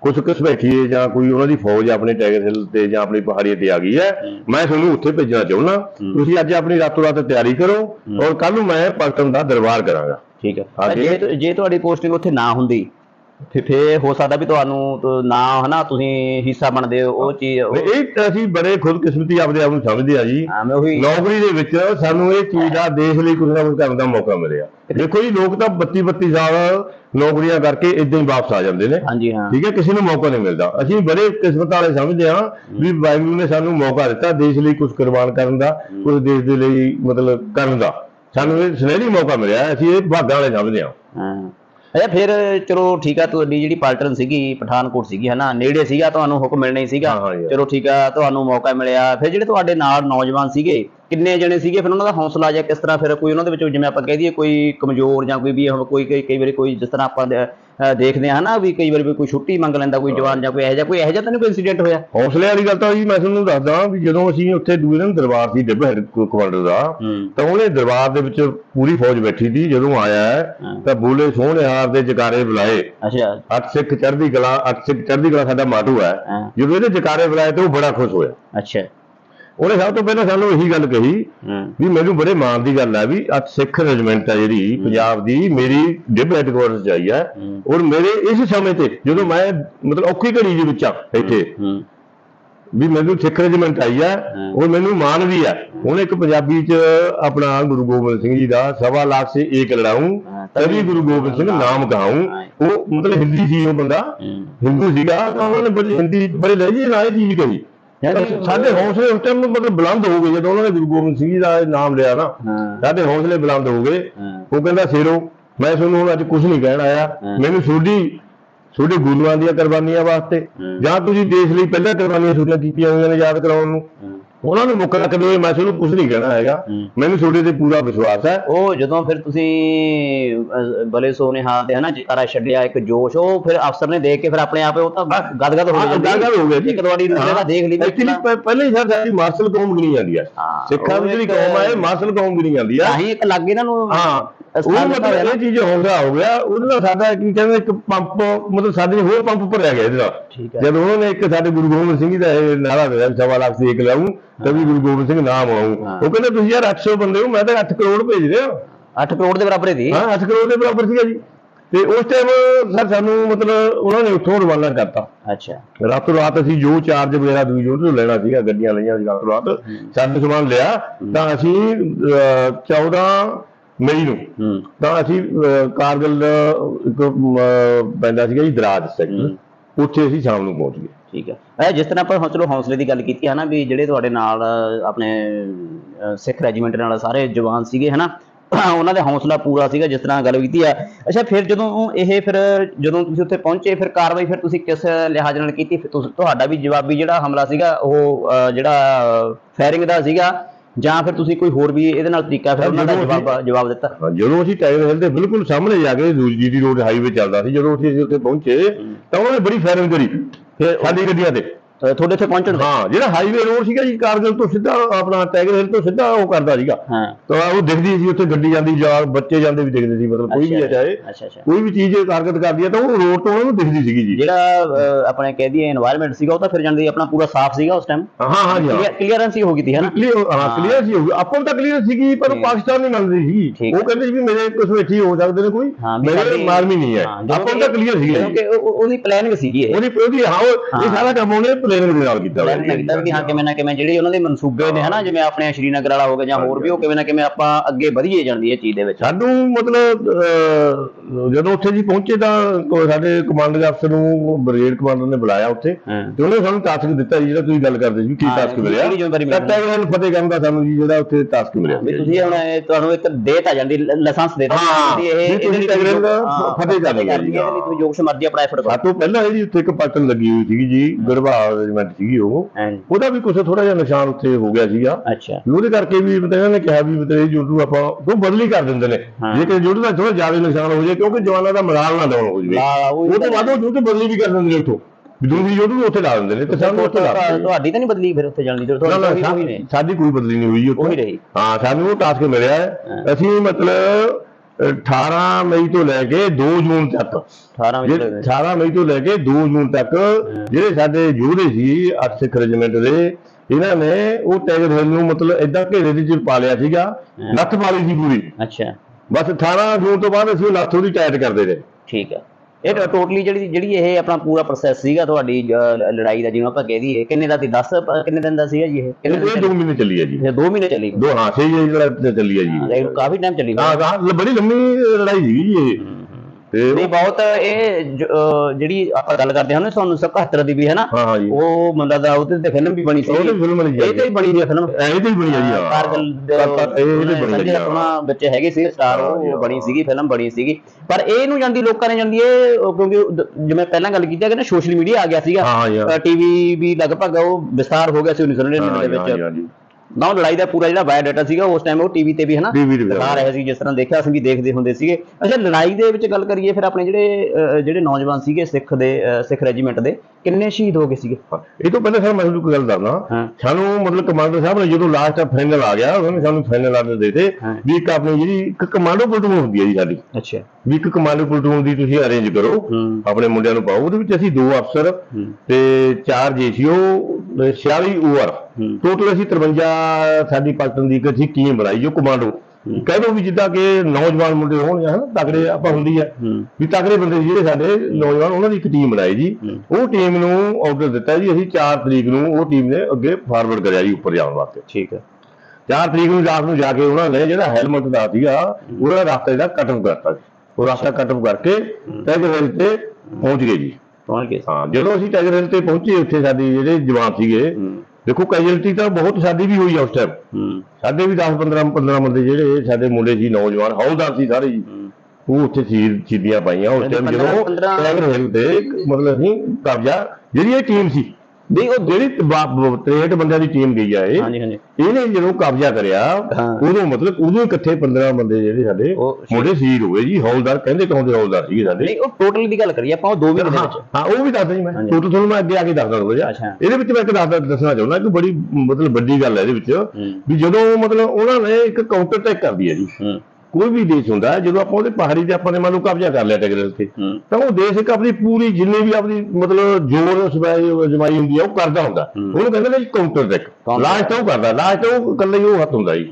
ਕੁਝ ਕੁ ਬੈਠੀਏ ਜਾਂ ਕੋਈ ਉਹਨਾਂ ਦੀ ਫੌਜ ਆਪਣੇ ਟਾਈਗਰ ਹਿੱਲ ਤੇ ਜਾਂ ਆਪਣੀ ਪਹਾੜੀ ਤੇ ਆ ਗਈ ਹੈ। ਮੈਂ ਤੁਹਾਨੂੰ ਉੱਥੇ ਭੇਜਣਾ ਚਾਹੁੰਦਾ। ਤੁਸੀਂ ਅੱਜ ਆਪਣੀ ਰਾਤੋਂ ਰਾਤ ਤਿਆਰੀ ਕਰੋ ਔਰ ਕੱਲ ਨੂੰ ਮੈਂ ਪਾਰਟਨ ਦਾ ਦਰਬਾਰ ਕਰਾਂਗਾ। ਠੀਕ ਹੈ ਜੇ ਤੁਹਾਡੀ ਪੋਸਟਿੰਗ ਉੱਥੇ ਨਾ ਹੁੰਦੀ ਫੇਰ ਹੋ ਸਕਦਾ ਵੀ ਤੁਹਾਨੂੰ ਨਾ ਹਨਾ ਤੁਸੀਂ ਹਿੱਸਾ ਬਣਦੇ ਹੋ ਉਹ ਚੀਜ਼ ਉਹ- ਇਹ ਅਸੀਂ ਬੜੇ ਖੁਦਕਿਸਮਤੀ ਆਪਦੇ ਆਪ ਨੂੰ ਸਮਝਦੇ ਆ ਜੀ। ਹਾਂ ਮੈਂ ਉਹੀ ਨੌਕਰੀ ਦੇ ਵਿੱਚ ਸਾਨੂੰ ਇਹ ਚੀਜ਼ ਦਾ ਦੇਸ਼ ਲਈ ਕੁਝ ਨਾ ਕੁਝ ਕਰਨ ਦਾ ਮੌਕਾ ਮਿਲਿਆ। ਦੇਖੋ ਜੀ ਲੋਕ ਤਾਂ 32 32 ਸਾਲ ਨੌਕਰੀਆਂ ਕਰਕੇ ਇਦਾਂ ਹੀ ਵਾਪਸ ਆ ਜਾਂਦੇ ਨੇ। ਹਾਂਜੀ ਹਾਂ। ਠੀਕ ਹੈ ਕਿਸੇ ਨੂੰ ਮੌਕਾ ਨਹੀਂ ਮਿਲਦਾ। ਅਸੀਂ ਬੜੇ ਕਿਸਮਤ ਵਾਲੇ ਸਮਝਦੇ ਹਾਂ ਵੀ ਵਾਹਿਗੁਰੂ ਨੇ ਸਾਨੂੰ ਮੌਕਾ ਦਿੱਤਾ ਦੇਸ਼ ਲਈ ਕੁਝ ਕੁਰਬਾਨ ਕਰਨ ਦਾ ਕੁਝ ਦੇਸ਼ ਦੇ ਲਈ ਮਤਲਬ ਕਰਨ ਦਾ। ਸਾਨੂੰ ਇਹ ਸੁਨਹਿਰੀ ਮੌਕਾ ਮਿਲਿਆ ਅਸੀਂ ਇਹ ਭਾਗਾਂ ਵਾਲੇ ਸਮਝਦੇ ਹਾਂ। ਹਾਂ। ਅੱਛਾ ਫਿਰ ਚਲੋ ਠੀਕ ਆ ਤੁਹਾਡੀ ਜਿਹੜੀ ਪਾਲਟਨ ਸੀਗੀ ਪਠਾਨਕੋਟ ਸੀਗੀ ਹਨਾ? ਨੇੜੇ ਸੀਗਾ ਤੁਹਾਨੂੰ ਹੁਕਮ ਮਿਲਣਾ ਹੀ ਸੀਗਾ। ਹਾਂ, ਹਾਂ ਜੀ। ਚਲੋ ਠੀਕ ਆ ਤੁਹਾਨੂੰ ਮੌਕਾ ਮਿਲਿਆ। ਫਿਰ ਜਿਹੜੇ ਤੁਹਾਡੇ ਨਾਲ ਨੌਜਵਾਨ ਸੀਗੇ ਕਿੰਨੇ ਜਣੇ ਸੀਗੇ ਫਿਰ ਉਹਨਾਂ ਦਾ ਹੌਸਲਾ ਜਾਂ ਕਿਸ ਤਰ੍ਹਾਂ ਫਿਰ ਕੋਈ ਉਹਨਾਂ ਦੇ ਵਿੱਚੋਂ ਜਿਵੇਂ ਆਪਾਂ ਕਹਿ ਦਈਏ ਕੋਈ ਕਮਜ਼ੋਰ ਜਾਂ ਕੋਈ ਵੀ ਹੁਣ ਕੋਈ ਕਈ ਕਈ ਵਾਰੀ ਕੋਈ ਜਿਸ ਤਰ੍ਹਾਂ ਆਪਾਂ ਦੇਖਦੇ ਹਾਂ ਨਾ ਵੀ ਕਈ ਵਾਰੀ ਕੋਈ ਛੁੱਟੀ ਮੰਗ ਲੈਂਦਾ ਕੋਈ ਜਵਾਨ ਜਾਂ ਕੋਈ ਇਹੋ ਜਿਹਾ ਕੋਈ ਇਹੋ ਜਿਹਾ ਤਾਂ ਨਹੀਂ ਕੋਈ ਇਨਸੀਡੈਂਟ ਹੋਇਆ? ਹੌਸਲੇ ਵਾਲੀ ਗੱਲ ਤਾਂ ਜੀ ਮੈਂ ਤੁਹਾਨੂੰ ਦੱਸਦਾ ਵੀ ਜਦੋਂ ਅਸੀਂ ਉੱਥੇ ਦੂਏ ਦਿਨ ਦਰਬਾਰ ਸੀ ਡਿੱਬ ਹੈਡ ਕਮਾਂਡਰ ਦਾ ਤਾਂ ਉਹਨੇ ਦਰਬਾਰ ਦੇ ਵਿੱਚ ਪੂਰੀ ਫੌਜ ਬੈਠੀ ਸੀ ਜਦੋਂ ਆਇਆ। ਤਾਂ ਬੋਲੇ ਸੋਹਣਿਆਰ ਦੇ ਜਕਾਰੇ ਬੁਲਾਏ। ਅੱਛਾ। ਅੱਠ ਸਿੱਖ ਚੜ੍ਹਦੀ ਕਲਾ ਅੱਠ ਸਿੱਖ ਚੜ੍ਹਦੀ ਕਲਾ ਸਾਡਾ ਮਾਟੂ ਹਾਂ। ਜਦੋਂ ਇਹਦੇ ਜਕਾਰੇ ਬੁਲਾਏ ਤੇ ਉਹ ਬੜਾ ਖੁਸ਼ ਹੋਇਆ। ਅੱਛਾ। ਉਹਨੇ ਸਭ ਤੋਂ ਪਹਿਲਾਂ ਸਾਨੂੰ ਇਹੀ ਗੱਲ ਕਹੀ ਵੀ ਮੈਨੂੰ ਬੜੇ ਮਾਣ ਦੀ ਗੱਲ ਹੈ ਵੀ ਅੱਠ ਸਿੱਖ ਰੈਜੀਮੈਂਟ ਹੈ ਜਿਹੜੀ ਪੰਜਾਬ ਦੀ ਮੇਰੀ ਡਿਬ ਹੈਡਕੁਆਟਰ ਚ ਆਈ ਹੈ ਹੂੰ। ਔਰ ਮੇਰੇ ਇਸ ਸਮੇਂ ਤੇ ਜਦੋਂ ਮੈਂ ਮਤਲਬ ਔਖੀ ਘੜੀ ਦੇ ਵਿੱਚ ਆ ਇੱਥੇ ਵੀ ਮੈਨੂੰ ਸਿੱਖ ਰੈਜੀਮੈਂਟ ਆਈ ਹੈ। ਔਰ ਮੈਨੂੰ ਮਾਣ ਵੀ ਹੈ। ਉਹਨੇ ਇੱਕ ਪੰਜਾਬੀ ਚ ਆਪਣਾ ਗੁਰੂ ਗੋਬਿੰਦ ਸਿੰਘ ਜੀ ਦਾ ਸਵਾ ਲੱਖ ਸੇ ਏਕ ਲੜਾਊਂ ਹਾਂ, ਤभी ਗੁਰੂ ਗੋਬਿੰਦ ਸਿੰਘ ਨਾਮ ਹਾਂ। ਉਹ ਮਤਲਬ ਹਿੰਦੀ ਸੀ ਉਹ ਬੰਦਾ। ਹਿੰਦੂ ਸੀਗਾ ਤਾਂ ਉਹਨੇ ਬੜੀ ਹਿੰਦੀ ਬੜੇ ਲਹਿਜੇ ਨਾਲ ਇਹ ਚੀਜ਼ ਕਹੀ। ਸਾਡੇ ਹੌਸਲੇ ਉਸ ਟਾਈਮ ਮਤਲਬ ਬੁਲੰਦ ਹੋ ਗਏ ਜਦੋਂ ਉਹਨਾਂ ਨੇ ਗੁਰੂ ਗੋਬਿੰਦ ਸਿੰਘ ਜੀ ਦਾ ਨਾਮ ਲਿਆ ਨਾ ਸਾਡੇ ਹੌਸਲੇ ਬੁਲੰਦ ਹੋ ਗਏ ਉਹ ਕਹਿੰਦਾ ਸ਼ੇਰੋ ਮੈਂ ਤੁਹਾਨੂੰ ਹੁਣ ਅੱਜ ਕੁਝ ਨਹੀਂ ਕਹਿਣ ਆਇਆ। ਮੈਨੂੰ ਤੁਹਾਡੀ ਤੁਹਾਡੇ ਗੁਰੂਆਂ ਦੀਆਂ ਕੁਰਬਾਨੀਆਂ ਵਾਸਤੇ। ਜਾਂ ਤੁਸੀਂ ਦੇਸ਼ ਲਈ ਪਹਿਲਾਂ ਕੁਰਬਾਨੀਆਂ ਤੁਹਾਡੀਆਂ ਕੀਤੀਆਂ ਹੋਈਆਂ ਨੇ ਯਾਦ ਕਰਾਉਣ ਨੂੰ। ਉਹਨਾਂ ਨੂੰ ਰੱਖਦੇ ਹੋਏ ਮੈਂ ਤੁਹਾਨੂੰ ਕੁਝ ਨਹੀਂ ਕਹਿਣਾ ਹੈਗਾ। ਮੈਨੂੰ ਤੁਹਾਡੇ ਤੇ ਪੂਰਾ ਵਿਸ਼ਵਾਸ ਹੈ। ਉਹ ਜਦੋਂ ਫਿਰ ਤੁਸੀਂ ਅਹ, ਬਲੇ ਸੋਨੇ ਹਾਂ ਤੇ ਹਨਾ ਜਕਾਰਾ ਛੱਡਿਆ ਇੱਕ ਜੋਸ਼ ਉਹ ਫਿਰ ਅਫਸਰ ਨੇ ਦੇਖ ਕੇ ਫਿਰ ਆਪਣੇ ਆਪੇ ਉਹ ਤਾਂ ਗਦਗਦ ਹੋ ਹਾਂ, ਜਾਂਦੀ ਗਦਗਦ ਹੋ ਗਿਆ ਜੀ। ਇੱਕ ਤੁਹਾਡੀ ਦੂਸਰੇ ਦਾ ਦੇਖ ਲਈ। ਵੀ ਐਕਚੁਅਲੀ ਪਹਿਲਾਂ ਹੀ ਸਰ ਸਾਡੀ ਮਾਰਸ਼ਲ ਕੌਮ ਗਿਣੀ ਜਾਂਦੀ ਹੈ। ਹਾਂ, ਸਿੱਖਾਂ ਉਹ ਦੀ ਜਿਹੜੀ ਇੱਕ- ਕੌਮ ਹੈ ਇਹ ਮਾਰਸ਼ਲ ਕੌਮ ਗਿਣੀ ਜਾਂਦੀ ਹੈ। ਤਾਂ ਹੀ ਇੱਕ ਲੱਗ ਇਹਨਾਂ ਨੂੰ ਹਾਂ। ਉਹ ਮਤਲਬ। ਇਹ ਚੀਜ਼ ਹੌਸਲਾ ਹੋ ਗਿਆ। ਉਹਦੇ ਨਾਲ ਸਾਡਾ ਕੀ ਕਹਿੰਦੇ ਇੱਕ ਪੰਪ ਮਤਲਬ ਸਾਡੇ ਹੋਰ ਪੰਪ ਭਰਿਆ ਗਿਆ ਇਹਦੇ ਨਾਲ। ਜਦੋਂ ਉਹਨਾਂ ਨੇ ਇੱਕ ਸਾਡੇ ਗੁਰੂ ਗੋਬਿੰਦ ਸਿੰਘ ਜੀ ਦਾ ਇਹ ਨਾਰਾ ਦਿੱਤਾ ਸਵਾ ਲੱਖ ਸੀ ਇੱਕ ਲਾਉਂ ਤभी ਗੁਰੂ ਗੋਬਿੰਦ ਸਿੰਘ ਨਾਮ ਆਉਂ। ਉਹ ਕਹਿੰਦੇ ਤੁਸੀਂ ਯਾਰ 800 ਬੰਦੇ ਹੋ ਮੈਂ ਤਾਂ 8 ਕਰੋੜ ਭੇਜ ਰਿਹਾ। 8 ਕਰੋੜ ਦੇ ਬਰਾਬਰ ਹੀ ਦੀ ਹਾਂ 8 ਕਰੋੜ ਦੇ ਬਰਾਬਰ ਸੀਗਾ ਜੀ। ਤੇ ਉਸ ਟਾਈਮ ਸਰ ਸਾਨੂੰ ਮਤਲਬ ਉਹਨਾਂ ਨੇ ਉੱਥੋਂ ਰਵਾਨਾ ਕਰਤਾ। ਅੱਛਾ। ਰਾਤੋਂ ਰਾਤ ਅਸੀਂ ਜੋ ਚਾਰਜ ਵਗੈਰਾ ਦੂਜੀ ਜੋ ਤੋਂ ਲੈਣਾ ਸੀਗਾ ਗੱਡੀਆਂ ਲਈਆਂ ਸੀ ਰਾਤੋਂ ਰਾਤ। ਸਾਨੂੰ ਸਮਾਨ ਲਿਆ ਤਾਂ ਅਸੀਂ ਅਹ, 14 ਮਈ ਨੂੰ। ਤਾਂ ਅਸੀਂ ਕਾਰਗਿਲ ਇੱਕ ਪੈਂਦਾ ਸੀਗਾ ਜੀ ਦਰਾਜ ਸੈਕਟਰ। ਉੱਥੇ ਅਸੀਂ ਸ਼ਾਮ ਨੂੰ ਪਹੁੰਚ ਗਏ। ਠੀਕ ਹੈ ਇਹ ਜਿਸ ਤਰ੍ਹਾਂ ਆਪਾਂ ਚਲੋ ਹੌਸਲੇ ਦੀ ਗੱਲ ਕੀਤੀ ਹੈ ਨਾ ਵੀ ਜਿਹੜੇ ਤੁਹਾਡੇ ਨਾਲ ਆਪਣੇ ਸਿੱਖ ਰੈਜੀਮੈਂਟ ਨਾਲ ਸਾਰੇ ਜਵਾਨ ਸੀਗੇ ਹਨਾ ਉਹਨਾਂ ਦਾ ਹੌਸਲਾ ਪੂਰਾ ਸੀਗਾ ਜਿਸ ਤਰ੍ਹਾਂ ਗੱਲ ਕੀਤੀ ਆ। ਅੱਛਾ ਫਿਰ ਜਦੋਂ ਇਹ ਫਿਰ ਜਦੋਂ ਤੁਸੀਂ ਉੱਥੇ ਪਹੁੰਚੇ ਫਿਰ ਕਾਰਵਾਈ ਫਿਰ ਤੁਸੀਂ ਕਿਸ ਲਿਹਾਜ਼ ਨਾਲ ਕੀਤੀ? ਤੁਹਾਡਾ ਵੀ ਜਵਾਬੀ ਜਿਹੜਾ ਹਮਲਾ ਸੀਗਾ ਉਹ ਜਿਹੜਾ ਫਾਇਰਿੰਗ ਦਾ ਸੀਗਾ ਜਾਂ ਫਿਰ ਤੁਸੀਂ ਕੋਈ ਹੋਰ ਵੀ ਇਹਦੇ ਨਾਲ ਤਰੀਕਾ ਫਿਰ ਉਹਨਾਂ ਦਾ ਅਸੀਂ- ਜਵਾਬ ਜਵਾਬ ਦਿੱਤਾ। ਹਾਂ, ਜਦੋਂ ਅਸੀਂ ਟਾਈਗਰ ਹਿੱਲ ਦੇ ਬਿਲਕੁਲ ਸਾਹਮਣੇ ਜਾ ਕੇ ਜੀਟੀ ਰੋਡ ਹਾਈਵੇ ਚੱਲਦਾ ਸੀ ਜਦੋਂ ਅਸੀਂ ਉੱਥੇ ਪਹੁੰਚੇ ਤਾਂ ਉਹਨਾਂ ਨੇ ਬੜੀ ਫਾਇਰਿੰਗ ਕਰੀ ਫਿਰ ਸਾਡੀ ਗੱਡੀਆਂ ਤੇ। ਤੁਹਾਡੇ ਇੱਥੇ ਪਹੁੰਚਣ ਦਾ? ਹਾਂ ਜਿਹੜਾ ਹਾਈਵੇ ਰੋਡ ਸੀਗਾ ਜੀ ਕਾਰਗਲ ਤੋਂ ਸਿੱਧਾ ਆਪਣਾ ਟੈਗਰ ਹਿੱਲ ਤੋਂ ਸਿੱਧਾ ਉਹ ਕਰਦਾ ਸੀਗਾ। ਤਾਂ ਉਹ ਦਿਖਦੀ ਸੀ ਉੱਥੇ ਗੱਡੀ ਜਾਂਦੀ ਜਾਂ ਬੱਚੇ ਜਾਂਦੇ ਵੀ ਦਿਖਦੇ ਸੀ ਮਤਲਬ ਕੋਈ ਵੀ ਚਾਹੇ ਕੋਈ ਵੀ ਚੀਜ਼ ਕਾਰਗਤ ਕਰਦੀ ਹੈ ਤਾਂ ਉਹ ਰੋਡ ਤੋਂ ਉਹਨੂੰ ਦਿਖਦੀ ਸੀਗੀ ਜੀ। ਜਿਹੜਾ ਆਪਣੇ ਕਹਿ ਦਈਏ এনवायरमेंट ਸੀਗਾ ਉਹ ਤਾਂ ਫਿਰ ਜਾਂਦੀ ਆਪਣਾ ਪੂਰਾ ਸਾਫ਼ ਸੀਗਾ ਉਸ ਟਾਈਮ ਹਾਂ ਹਾਂ ਜੀ ਕਲੀਅਰੈਂਸ ਹੀ ਹੋ ਗਈ ਸੀ ਹੈ ਨਾ? ਹਾਂ ਕਲੀਅਰ ਸੀ ਹੋ ਗਈ। ਆਪਾਂ ਤਾਂ ਕਲੀਅਰ ਸੀਗੀ ਪਰ ਪਾਕਿਸਤਾਨ ਨਹੀਂ ਮੰਨਦੀ ਸੀ ਉਹ ਕਹਿੰਦੇ ਸੀ ਵੀ ਮੇਰੇ ਕੁਝ ਵਿੱਚ ਹੋ ਸਕਦੇ ਨੇ ਕੋਈ ਮੇਰੇ ਮਾਰਮੀ ਨਹੀਂ ਹੈ। ਆਪਾਂ ਤਾਂ ਕਲੀਅਰ ਸੀਗੇ। ਉਹਦੀ ਪਲੈਨਿੰਗ ਸੀਗੀ ਉਹਦੀ ਉਹਦੀ ਹਾਂ ਇਹ ਸਾਰਾ ਕੰਮ ਉਹਨੇ ਪਲੇਨਿੰਗ ਦੇ ਨਾਲ ਕੀਤਾ ਹੋਇਆ। ਪਲੈਨਿੰਗ ਕੀਤਾ ਵੀ ਹਾਂ ਕਿਵੇਂ ਨਾ ਕਿਵੇਂ ਜਿਹੜੀ ਉਹਨਾਂ ਦੇ ਮਨਸੂਬੇ ਨੇ ਹਨਾ ਜਿਵੇਂ ਆਪਣੇ ਸ਼੍ਰੀਨਗਰ ਵਾਲਾ ਹੋ ਗਿਆ ਜਾਂ ਹੋਰ ਵੀ ਉਹ ਕਿਵੇਂ ਨਾ ਕਿਵੇਂ ਆਪਾਂ ਅੱਗੇ ਵਧੀਏ ਜਾਂਦੀ ਹੈ ਚੀਜ਼ ਦੇ ਵਿੱਚ। ਸਾਨੂੰ ਮਤਲਬ ਅਹ, ਜਦੋਂ ਉੱਥੇ ਜੀ ਪਹੁੰਚੇ ਤਾਂ ਕੋ- ਸਾਡੇ ਕਮਾਂਡਰ ਅਫਸਰ ਨੂੰ ਬ੍ਰਿਗੇਡ ਕਮਾਂਡਰ ਨੇ ਬੁਲਾਇਆ ਉੱਥੇ। ਹਾਂ। ਤੇ ਉਹਨੇ ਸਾਨੂੰ ਟਾਸਕ ਦਿੱਤਾ ਜੀ ਜਿਹੜਾ ਤੁਸੀਂ ਗੱਲ ਕਰਦੇ ਸੀ ਵੀ ਕੀ ਹਾਂ, ਟਾਸਕ ਕੀ- ਮਿਲਿਆ। ਕਿਹੜੀ ਜ਼ਿੰਮੇਵਾਰੀ ਮਿਲੀ? ਤਾਂ ਟੈਗਰ ਫਤਿਹ ਕਰਨ ਦਾ ਸਾਨੂੰ ਜੀ ਜਿਹੜਾ ਉੱਥੇ ਟਾਸਕ ਮਿਲਿਆ। ਵੀ ਤੁਸੀਂ ਹੁਣ ਇਹ ਤੁਹਾਨੂੰ ਇੱਕ ਡੇਟ ਆ ਜਾਂਦੀ ਲਾਇਸੈਂਸ ਦੇ ਦਿੱਤਾ ਹਾਂ, ਵੀ ਇਹ ਵੀ ਲਈ ਤੁਸੀਂ ਦਾ ਹਾਂ, ਫਤਿਹ ਕਰ ਲਿਆ ਜੀ। ਇਹਦੇ ਲਈ ਤੁਸੀਂ ਜੋ ਕੁਛ ਮਰਜ਼ੀ ਆਪਣਾ ਐਫਰਟ ਕਰੋ। ਸਾਤੋਂ ਪਹਿਲਾਂ ਇਹਦੀ ਉੱਥੇ ਇੱਕ ਪਲਟਨ ਲੱਗੀ ਹੋਈ ਸੀਗੀ ਜੀ ਗਰਭਾ ਰੈਜੀਮੈਂਟ ਸੀਗੀ ਉਹ। ਹਾਂਜੀ। ਉਹਦਾ ਵੀ ਕੁਛ ਥੋੜਾ ਜਿਹਾ ਨਿਸ਼ਾਨ ਉੱਥੇ ਹੋ ਗਿਆ ਸੀਗਾ। ਅੱਛਾ। ਵੀ ਉਹਦੇ ਕਰਕੇ ਵੀ ਮਤਲਬ ਇਹਨਾਂ ਨੇ ਕਿਹਾ ਵੀ ਮਤਲਬ ਇਹ ਜੁੱਟੂ ਆਪਾਂ ਉਹ ਬਦਲੀ ਕਰ ਦਿੰਦੇ ਨੇ। ਹਾਂ। ਜੇ ਕਿ ਜੁੱਟ ਦਾ ਥੋੜਾ ਜ਼ਿਆਦਾ ਨਿਸ਼ਾਨ ਹੋ ਜਾਏ ਕਿਉਂਕਿ ਜਵਾਨਾਂ ਦਾ ਮਰਾਲ ਨਾ ਡਾਊਨ ਹੋ ਜਾਵੇ। ਉਹ ਉਹ ਤੋਂ ਬਾਅਦ ਉਹ ਜੁੱਟ ਬਦਲੀ ਵੀ ਕਰ ਦਿੰਦੇ ਨੇ ਉੱਥੋਂ। ਵੀ ਜੁੱਟ ਨੂੰ ਉੱਥੇ ਲਾ ਦਿੰਦੇ ਨੇ ਤੇ ਸਾਨੂੰ ਉੱਥੇ ਲਾ ਦਿੰਦੇ ਨੇ। ਤੁਹਾਡੀ ਤਾਂ ਨਹੀਂ ਬਦਲੀ ਫਿਰ ਉੱਥੇ ਜਾਣ ਦੀ ਨਾ, ਨਾ, ਤੁਹਾਡੀ ਸਾ- ਉਹੀ ਨੇ। ਸਾਡੀ ਕੋਈ ਬਦਲੀ ਨਹੀਂ ਹੋਈ ਜੀ ਉੱਥੇ। ਉਹੀ ਰਹੀ। ਹਾਂ ਸਾਨੂੰ ਉਹ ਟਾਸਕ ਮਿਲਿਆ ਹੈ। ਅਸੀਂ ਮਤਲਬ 18 ਮਈ ਤੋਂ ਲੈ ਕੇ 2 ਜੂਨ ਤੱਕ। 18 ਜੇ ਵਿੱਚ 18 ਮਈ ਤੋਂ ਲੈ ਕੇ 2 ਜੂਨ ਤੱਕ ਜਿਹੜੇ ਸਾਡੇ ਯੋਧੇ ਸੀ ਅੱਠ ਸਿੱਖ ਰੈਜੀਮੈਂਟ ਦੇ ਇਹਨਾਂ ਨੇ ਉਹ ਟੈਗਰ ਹਿੱਲ ਨੂੰ ਮਤਲਬ ਇਦਾਂ ਘੇਰੇ ਦੇ ਵਿੱਚ ਪਾ ਲਿਆ ਸੀਗਾ ਨੱਥ ਪਾ ਲਈ ਸੀ ਪੂਰੀ। ਅੱਛਾ। ਬਸ 18 ਜੂਨ ਤੋਂ ਬਾਅਦ ਅਸੀਂ ਨੱਥ ਉਹਦੀ ਟਾਈਟ ਕਰਦੇ ਰਹੇ। ਠੀਕ ਹੈ ਇਹ ਟੋਟਲੀ ਜਿਹੜੀ ਜਿਹੜੀ ਇਹ ਆਪਣਾ ਪੂਰਾ ਪ੍ਰੋਸੈਸ ਸੀਗਾ ਤੁਹਾਡੀ ਲੜਾਈ ਦਾ ਜਿਵੇਂ ਆਪਾਂ ਕਹਿ ਦਈਏ ਕਿੰਨੇ ਦਾ ਸੀ? 10 ਕਿੰਨੇ ਦਿਨ ਦਾ ਸੀਗਾ ਜੀ ਇਹ? ਕਿੰਨੇ ਇਹ ਦਿਨ ਇਹ 2 ਮਹੀਨੇ ਚੱਲੀ ਹੈ ਜੀ। ਚੱਲੀ 2 ਮਹੀਨੇ ਚੱਲੀ। ਦੋ ਹਾਂ ਸਹੀ ਜਿਹੜਾ ਚੱਲੀ ਹੈ ਜੀ। ਇਹ ਕਾਫੀ ਟਾਈਮ ਚੱਲੀ। ਹਾਂ ਹਾਂ ਬੜੀ ਲੰਮੀ ਲੜਾਈ ਸੀਗੀ ਜੀ ਇਹ। ਤੇ ਨਹੀਂ ਬਹੁਤ ਇਹ ਜਿਹੜੀ ਆਪਾਂ ਗੱਲ ਕਰਦੇ ਹਾਂ ਨਾ 1971 ਦੀ ਵੀ ਹੈ ਨਾ? ਹਾਂ ਹਾਂ ਉਹ ਮੰਦਾ ਦਾ ਉਹਦੇ ਤੇ ਫਿਲਮ ਵੀ ਬਣੀ ਸੀ। ਉਹ ਤੇ ਫਿਲਮ ਬਣੀ ਇਹ ਤੇ ਹੀ ਬਣੀ ਸੀ ਫਿਲਮ ਐ ਤੇ ਹੀ ਬਣੀ ਹੈ ਜੀ ਹਾਂ ਕਾਰਗਲ ਇਹ ਬਣੀ ਹੈ ਹਾਂ। ਆਪਣਾ ਬੱਚੇ ਹੈਗੇ ਸੀ ਸਟਾਰ ਹਾਂ ਉਹ ਹਾਂ। ਬਣੀ ਸੀਗੀ ਫਿਲਮ ਬਣੀ ਸੀਗੀ। ਪਰ ਇਹ ਨੂੰ ਜਾਂਦੀ ਲੋਕਾਂ ਨੇ ਜਾਂਦੀ ਇਹ ਕਿਉਂਕਿ ਜਿਵੇਂ ਪਹਿਲਾਂ ਗੱਲ ਕੀਤੀ ਹੈ ਕਿ ਨਾ ਸੋਸ਼ਲ ਮੀਡੀਆ ਆ ਗਿਆ ਸੀਗਾ। ਹਾਂ ਹਾਂ ਟੀਵੀ ਵੀ ਲਗਭਗ ਉਹ ਵਿਸਤਾਰ ਹੋ ਗਿਆ ਸੀ 1999 ਦੇ ਹਾਂ ਵਿੱਚ। ਹਾਂ ਨਾ ਉਹ ਲੜਾਈ ਦਾ ਪੂਰਾ ਜਿਹੜਾ ਬਾਇਓ ਡਾਟਾ ਸੀਗਾ ਉਸ ਟਾਈਮ ਉਹ ਟੀਵੀ ਤੇ ਵੀ ਹਨਾ ਦਿਖਾ ਰਹੇ ਸੀ ਜਿਸ ਤਰ੍ਹਾਂ ਦੇਖਿਆ ਅਸੀਂ ਵੀ ਦੇਖਦੇ ਹੁੰਦੇ ਸੀਗੇ। ਅੱਛਾ ਲੜਾਈ ਦੇ ਵਿੱਚ ਗੱਲ ਕਰੀਏ ਫਿਰ ਆਪਣੇ ਜਿਹੜੇ ਜਿਹੜੇ ਨੌਜਵਾਨ ਸੀਗੇ ਸਿੱਖ ਦੇ ਸਿੱਖ ਰੈਜੀਮੈਂਟ ਦੇ ਕਿੰਨੇ ਸ਼ਹੀਦ ਹੋ ਗਏ ਸੀਗੇ? ਇਹ ਤੋਂ ਪਹਿਲਾਂ ਸਰ ਮੈਂ ਤੁਹਾਨੂੰ ਇੱਕ ਗੱਲ ਦੱਸਦਾ। ਹਾਂ। ਸਾਨੂੰ ਮਤਲਬ ਕਮਾਂਡਰ ਸਾਹਿਬ ਨੇ ਜਦੋਂ ਲਾਸਟ ਫਾਈਨਲ ਆ ਗਿਆ ਉਹਨਾਂ ਨੇ ਸਾਨੂੰ ਫਾਈਨਲ ਆਰਡਰ ਦੇ ਦਿੱਤੇ। ਵੀ ਇੱਕ ਆਪਣੀ ਜਿਹੜੀ ਇੱਕ ਕਮਾਂਡੋ ਪਲਟੂਨ ਹੁੰਦੀ ਹੈ ਜੀ ਸਾਡੀ। ਅੱਛਾ। ਵੀ ਇੱਕ ਕਮਾਂਡੋ ਪਲਟੂਨ ਦੀ ਤੁਸੀਂ ਅਰੇਂਜ ਕਰੋ ਆਪਣੇ ਮੁੰਡਿਆਂ ਨੂੰ ਪਾਓ ਉਹਦੇ ਵਿੱਚ ਅਸੀਂ ਦੋ ਅਫਸਰ ਤੇ ਚਾਰ ਜੀਸੀਓ 46 ਓਵਰ। ਟੋਟਲ ਅਸੀਂ 53 ਸਾਡੀ ਪਾਕਿਸਤਾਨ ਦੀ ਇੱਕ ਅਸੀਂ ਟੀਮ ਬਣਾਈ ਜੋ ਕਮਾਂਡੋ। ਕਹਿ ਦੋ ਵੀ ਜਿੱਦਾਂ ਕਿ ਨੌਜਵਾਨ ਮੁੰਡੇ ਹੋਣ ਜਾਂ ਤਕੜੇ ਆਪਾਂ ਹੁੰਦੀ ਹੈ। ਵੀ ਤਕੜੇ ਬੰਦੇ ਜਿਹੜੇ ਸਾਡੇ ਨੌਜਵਾਨ ਉਹਨਾਂ ਦੀ ਇੱਕ ਟੀਮ ਬਣਾਈ ਜੀ। ਉਹ ਟੀਮ ਨੂੰ ਆਰਡਰ ਦਿੱਤਾ ਜੀ ਅਸੀਂ 4 ਤਰੀਕ ਨੂੰ ਉਹ ਟੀਮ ਨੇ ਅੱਗੇ ਫਾਰਵਰਡ ਕਰਿਆ ਜੀ ਉੱਪਰ ਜਾਣ ਵਾਸਤੇ। ਠੀਕ ਹੈ 4 ਤਰੀਕ ਨੂੰ ਰਾਤ ਨੂੰ ਜਾ ਕੇ ਉਹਨਾਂ ਨੇ ਜਿਹੜਾ ਹੈਲਮਟ ਦਾ ਸੀਗਾ ਉਹਦਾ ਰਸਤਾ ਜਿਹੜਾ ਕਟਅਪ ਕਰਤਾ ਸੀ ਉਹ ਰਸਤਾ ਕਟਅਪ ਕਰਕੇ ਹਿੱਲ ਤੇ ਪਹੁੰਚ ਗਏ ਜੀ। ਪਹੁੰਚ ਗਏ ਹਾਂ ਜਦੋਂ ਅਸੀਂ ਟੈਗਰ ਹਿੱਲ ਤੇ ਪਹੁੰਚੇ ਉੱਥੇ ਸਾਡੀ ਜਿਹੜੇ ਜਵਾਨ ਸੀਗੇ ਦੇਖੋ ਕੈਜੁਅਲਟੀ ਤਾਂ ਬਹੁਤ ਸਾਡੀ ਵੀ ਹੋਈ ਆ ਉਸ ਟਾਈਮ ਸਾਡੇ ਵੀ 10 15 15 ਬੰਦੇ ਜਿਹੜੇ ਸਾਡੇ ਮੁੰਡੇ ਸੀ ਨੌਜਵਾਨ ਹੌਲਦਾਰ ਸੀ ਸਾਰੇ ਜੀ। ਉਹ ਉੱਥੇ ਸ਼ਹੀਦ ਸ਼ਹੀਦੀਆਂ ਪਾਈਆਂ ਉਸ ਟਾਈਮ ਜਦੋਂ ਪੰਦਰਾਂ- ਟੈਗਰ ਹਿੱਲ ਤੇ ਮਤਲਬ ਅਸੀਂ ਕਬਜ਼ਾ ਜਿਹੜੀ ਇਹ ਟੀਮ ਸੀ। ਵੀ ਉਹ ਜਿਹੜੀ 63 ਬੰਦਿਆਂ ਦੀ ਟੀਮ ਗਈ ਆ ਇਹ ਹਾਂਜੀ ਹਾਂਜੀ। ਇਹਨੇ ਜਦੋਂ ਕਬਜ਼ਾ ਕਰਿਆ ਹਾਂ। ਉਦੋਂ ਮਤਲਬ ਉਦੋਂ ਇਕੱਠੇ 15 ਬੰਦੇ ਜਿਹੜੇ ਸਾਡੇ ਮੁੰਡੇ ਸ਼ਹੀਦ। ਹੋਏ ਜੀ ਹੌਲਦਾਰ ਕਹਿੰਦੇ ਕਹੋਂਦੇ ਹੌਲਦਾਰ ਸੀਗੇ ਸਾਡੇ। ਨਹੀਂ ਉਹ ਟੋਟਲ ਦੀ ਗੱਲ ਕਰੀਏ ਆਪਾਂ ਉਹ 2 ਮਹੀਨੇ ਦੇ ਹਾਂ ਵਿੱਚ। ਹਾਂ ਉਹ ਵੀ ਦੱਸਦਾ ਜੀ ਮੈਂ। ਟੋਟਲ ਤੁਹਾਨੂੰ ਮੈਂ ਅੱਗੇ ਆ ਕੇ ਦੱਸਦਾ। ਜਿਹਾ। ਇਹਦੇ ਵਿੱਚ ਮੈਂ ਇੱਕ ਦੱਸਦਾ ਦੱਸਣਾ ਚਾਹੁੰਦਾ ਕਿ ਬੜੀ ਮਤਲਬ ਵੱਡੀ ਗੱਲ ਹੈ ਇਹਦੇ ਵਿੱਚ ਹੂੰ। ਵੀ ਜਦੋਂ ਮਤਲਬ ਉਹਨਾਂ ਨੇ ਇੱਕ ਕਾਊਂਟਰ ਅਟੈਕ ਕਰਦੀ ਹੈ ਜੀ। ਹੂੰ। ਕੋਈ ਵੀ ਦੇਸ਼ ਹੁੰਦਾ ਹੈ, ਜਦੋਂ ਆਪਾਂ ਉਹਦੇ ਪਹਾੜੀ ਤੇ ਆਪਾਂ ਨੇ ਮੰਨ ਲਓ ਕਬਜ਼ਾ ਕਰ ਲਿਆ ਟੈਗਰ ਤੇ ਤਾਂ ਉਹ ਦੇਸ਼ ਇੱਕ ਆਪਣੀ ਪੂਰੀ ਜਿੰਨੀ ਵੀ ਆਪਣੀ ਮਤਲਬ ਜ਼ੋਰ ਸਬਾਈ ਜਮਾਈ ਹੁੰਦੀ ਹੈ ਉਹ ਕਰਦਾ ਹੁੰਦਾ। ਉਹਨੂੰ ਕਹਿੰਦੇ ਨੇ ਕਾਊਂਟਰ ਅਟੈਕ ਲਾਸਟ ਉਹ ਕਰਦਾ ਲਾਸਟ ਉਹ ਇਕੱਲੇ ਹੀ ਉਹ ਹੱਥ ਹੁੰਦਾ ਜੀ।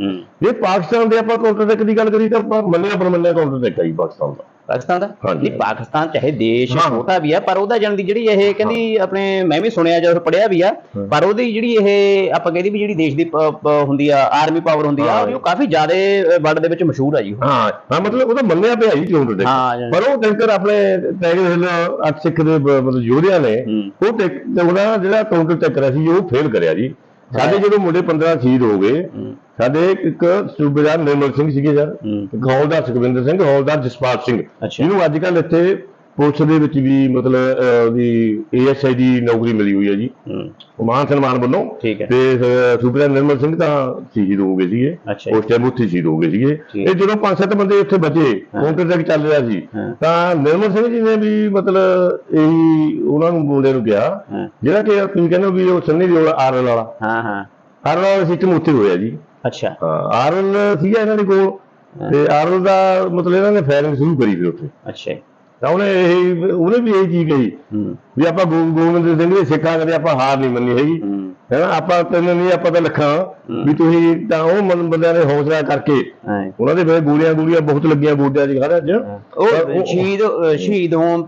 ਜੇ ਪਾਕਿਸਤਾਨ ਦੇ ਆਪਾਂ ਕਾਊਂਟਰ ਅਟੈਕ ਦੀ ਗੱਲ ਕਰੀ ਤਾਂ ਆਪਾਂ ਮੰਨਿਆ ਪਰ ਮੰਨਿਆ ਕਾਊਂਟਰ ਅਟੈਕ ਹੈ ਜੀ ਪਾਕਿਸਤਾਨ ਦਾ। ਪਾਕਿਸਤਾਨ ਦਾ। ਨਹੀਂ ਪਾਕਿਸਤਾਨ ਚਾਹੇ ਦੇਸ਼। ਛੋਟਾ ਵੀ ਆ ਪਰ ਉਹਦਾ ਜਨ ਦੀ ਜਿਹੜੀ ਇਹ ਕਹਿੰਦੀ ਆਪਣੇ ਮੈਂ ਵੀ ਸੁਣਿਆ ਜਦੋਂ ਪੜਿਆ ਵੀ ਆ। ਪਰ ਉਹਦੀ ਜਿਹੜੀ ਇਹ ਆਪਾਂ ਕਹਿੰਦੀ ਵੀ ਜਿਹੜੀ ਦੇਸ਼ ਦੀ ਹੁੰਦੀ ਆ ਆਰਮੀ ਪਾਵਰ ਹੁੰਦੀ ਆ। ਉਹ ਕਾਫੀ ਜ਼ਿਆਦਾ ਵਰਲਡ ਦੇ ਵਿੱਚ ਮਸ਼ਹੂਰ ਆ ਜੀ। ਹਾਂ ਹਾਂ ਮਤਲਬ ਉਹਦਾ ਮੰਨਿਆ ਪਿਆ ਜੀ ਹਾਂ ਪਰ ਉਹ ਟੈਂਕਰ ਆਪਣੇ ਟੈਂਕਰ ਹਿੱਲ ਅੱਠ ਸਿੱਖ ਦੇ ਮਤਲਬ ਯੋਧਿਆਂ ਨੇ। ਉਹ ਟੈਕ ਉਹਦਾ ਜਿਹੜਾ ਕਾਊਂਟਰ ਟੈਕਰ ਸੀ ਉਹ ਫੇਲ ਕਰਿਆ ਜੀ ਸਾਡੇ ਜਦੋਂ ਮੁੰਡੇ 15 ਸ਼ਹੀਦ ਹੋ ਗਏ। ਸਾਡੇ ਇੱਕ ਸੂਬੇਦਾਰ ਨਿਰਮਲ ਸਿੰਘ ਸੀਗੇ ਸਰ। ਇੱਕ ਹੌਲਦਾਰ ਸੁਖਵਿੰਦਰ ਸਿੰਘ ਹੌਲਦਾਰ ਜਸਪਾਲ ਸਿੰਘ। ਜਿਹਨੂੰ ਅੱਜ ਕੱਲ ਇੱਥੇ ਪੁਲਿਸ ਦੇ ਵਿੱਚ ਵੀ ਮਤਲਬ ਉਹਦੀ ਏਐਸਆਈ ਦੀ ਨੌਕਰੀ ਮਿਲੀ ਹੋਈ ਹੈ। ਜੀ ਮਾਨ ਸਨਮਾਨ ਵੱਲੋਂ। ਤੇ ਸੂਬੇਦਾਰ ਨਿਰਮਲ ਸਿੰਘ ਤਾਂ ਸ਼ਹੀਦ ਹੋ ਗਏ ਸੀਗੇ। ਉਸ ਟਾਈਮ ਉੱਥੇ ਸ਼ਹੀਦ ਹੋ ਗਏ ਸੀਗੇ। ਇਹ ਜਦੋਂ ਪੰਜ ਸੱਤ ਬੰਦੇ ਉੱਥੇ ਬਚੇ ਕਾਊਂਟਰ ਤੱਕ ਚੱਲ ਰਿਹਾ ਸੀ। ਤਾਂ ਨਿਰਮਲ ਸਿੰਘ ਜੀ ਨੇ ਵੀ ਮਤਲਬ ਇਹੀ ਉਹਨਾਂ ਨੂੰ ਮੁੰਡੇ ਨੂੰ ਕਿਹਾ ਜਿਹੜਾ ਕਿ ਤੁਸੀਂ ਕਹਿੰਦੇ ਹੋ ਵੀ ਉਹ ਸੰਨੀ ਦਿਓਲ ਆਰਐਲ ਵਾਲਾ। ਹਾਂ ਹਾਂ। ਆਰਐਲ ਸਿਸਟਮ ਉੱਥੇ ਹੋਇਆ ਜੀ। ਅੱਛਾ। ਹਾਂ ਆਰਐਲ ਸੀਗਾ ਇਹਨਾਂ ਦੇ ਕੋਲ। ਤੇ ਆਰਐਲ ਦਾ ਮਤਲਬ ਇਹਨਾਂ ਨੇ ਫਾਇਰਿੰਗ ਸ਼ੁਰੂ ਕਰੀ ਫਿਰ ਉੱਥੇ। ਅੱਛਾ। ਤਾਂ ਉਹਨੇ ਇਹ ਉਹਨੇ ਵੀ ਇਹ ਚੀਜ਼ ਕਹੀ ਵੀ ਆਪਾਂ ਗੋਬਿੰਦ ਸਿੰਘ ਦੇ ਸਿੱਖਾਂ ਕਦੇ ਆਪਾਂ ਹਾਰ ਨਹੀਂ ਮੰਨੀ ਹੈਗੀ। ਹੂੰ। ਹੈਨਾ ਆਪਾਂ ਤੈਨੂੰ ਨਹੀਂ ਆਪਾਂ ਤਾਂ ਲੱਖਾਂ। ਵੀ ਤੁਸੀਂ ਤਾਂ ਉਹ ਮਨ ਬੰਦਿਆਂ ਨੇ ਹੌਸਲਾ ਕਰਕੇ ਉਹਨਾਂ ਦੇ ਵੇ ਗੋਲੀਆਂ ਗੋਲੀਆਂ ਬਹੁਤ ਲੱਗੀਆਂ ਗੋਡਿਆਂ 'ਚ ਖੜਾ ਅੱਜ। ਉਹ ਸ਼ਹੀਦ ਸ਼ਹੀਦ ਹੋਣ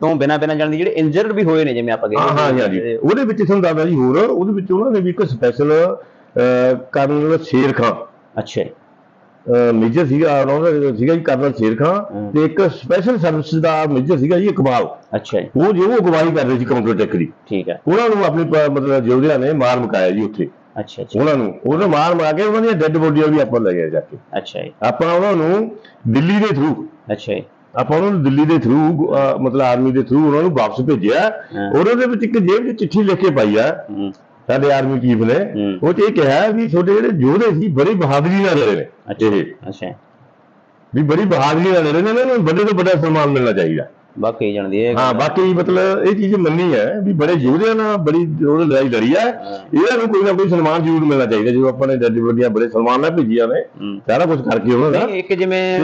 ਤੋਂ ਬਿਨਾ ਬਿਨਾ ਜਾਣ ਦੀ ਜਿਹੜੇ ਇੰਜਰਡ ਵੀ ਹੋਏ ਨੇ ਜਿਵੇਂ ਆਪਾਂ ਹਾਂ ਕਹਿੰਦੇ ਹਾਂ। ਜੀ। ਉਹਦੇ ਵਿੱਚ ਤੁਹਾਨੂੰ ਦੱਸਦਾ ਜੀ ਹੋਰ ਉਹਦੇ ਵਿੱਚ ਉਹਨਾਂ ਨੇ ਵੀ ਇੱਕ ਸਪੈਸ਼ਲ ਕਰਨਲ ਸ਼ੇਰ ਖਾਂ ਅੱਛਾ ਮੇਜਰ ਸੀਗਾ ਉਹਨਾਂ ਦਾ ਸੀਗਾ ਜੀ ਕਰਨਲ ਸ਼ੇਰ ਖਾਂ ਹਮ। ਤੇ ਇੱਕ ਸਪੈਸ਼ਲ ਸਰਵਿਸ ਦਾ ਮੇਜਰ ਸੀਗਾ ਜੀ ਇਕਬਾਲ। ਅੱਛਾ ਜੀ। ਉਹ ਜੋ ਅਗਵਾਈ ਕਰ ਰਹੇ ਸੀ ਕਾਊਂਟਰ ਟੈਕ ਦੀ। ਠੀਕ ਹੈ ਉਹਨਾਂ ਨੂੰ ਆਪਣੀ ਮਤਲਬ ਯੋਧਿਆਂ ਨੇ ਮਾਰ ਮੁਕਾਇਆ ਜੀ ਉੱਥੇ। ਅੱਛਾ ਅੱਛਾ ਉਹਨਾਂ ਨੂੰ ਉਹਨਾਂ ਮਾਰ ਮੁਕਾ ਕੇ ਉਹਨਾਂ ਦੀਆਂ ਡੈੱਡ ਬੋਡੀਆਂ ਵੀ ਆਪਾਂ ਲੈ ਗਏ ਜਾ ਕੇ। ਅੱਛਾ ਜੀ। ਆਪਾਂ ਉਹਨਾਂ ਨੂੰ ਦਿੱਲੀ ਦੇ ਥਰੂ ਅੱਛਾ ਜੀ। ਆਪਾਂ ਉਹਨਾਂ ਨੂੰ ਦਿੱਲੀ ਦੇ ਥਰੂ ਮਤਲਬ ਆਰਮੀ ਦੇ ਥਰੂ ਉਹਨਾਂ ਨੂੰ ਵਾਪਸ ਭੇਜਿਆ। ਔਰ ਉਹਦੇ ਵਿੱਚ ਇੱਕ ਜੇਬ 'ਚ ਚਿੱਠੀ ਲਿਖ ਕੇ ਪਾਈ ਆ। ਸਾਡੇ ਆਰਮੀ ਚੀਫ ਨੇ। ਉਹ 'ਚ ਇਹ ਕਿਹਾ ਵੀ ਤੁਹਾਡੇ ਜਿਹੜੇ ਯੋਧੇ ਸੀ ਬੜੀ ਬਹਾਦਰੀ ਨਾਲ ਲੜੇ ਨੇ। ਅੱਛਾ। ਵੀ ਬੜੀ ਬਹਾਦਰੀ ਨਾਲ ਲੜੇ ਨੇ ਇਹਨਾਂ ਨੂੰ ਵੱਡੇ ਤੋਂ ਵੱਡਾ ਸਨਮਾਨ ਮਿਲਣਾ ਚਾਹੀਦਾ। ਬਾਕੀ ਜਾਣਦੀ ਹੈ ਹਾਂ ਬਾਕੀ ਮਤਲਬ ਇਹ ਚੀਜ਼ ਮੰਨੀ ਹੈ ਵੀ ਬੜੇ ਯੋਧਿਆਂ ਨਾਲ ਬੜੀ ਉਹ ਲੜਾਈ ਲੜੀ ਹੈ। ਇਹਨਾਂ ਨੂੰ ਕੋਈ ਨਾ ਕੋਈ ਸਨਮਾਨ ਜ਼ਰੂਰ ਮਿਲਣਾ ਚਾਹੀਦਾ ਜੋ ਆਪਾਂ ਨੇ ਜੱਜ ਵੱਡੀਆਂ ਬੜੇ ਸਨਮਾਨ ਨਾਲ ਭੇਜੀਆਂ ਨੇ। ਸਾਰਾ ਕੁਝ ਕਰਕੇ ਉਹਨਾਂ ਦਾ। ਇੱਕ ਜਿਵੇਂ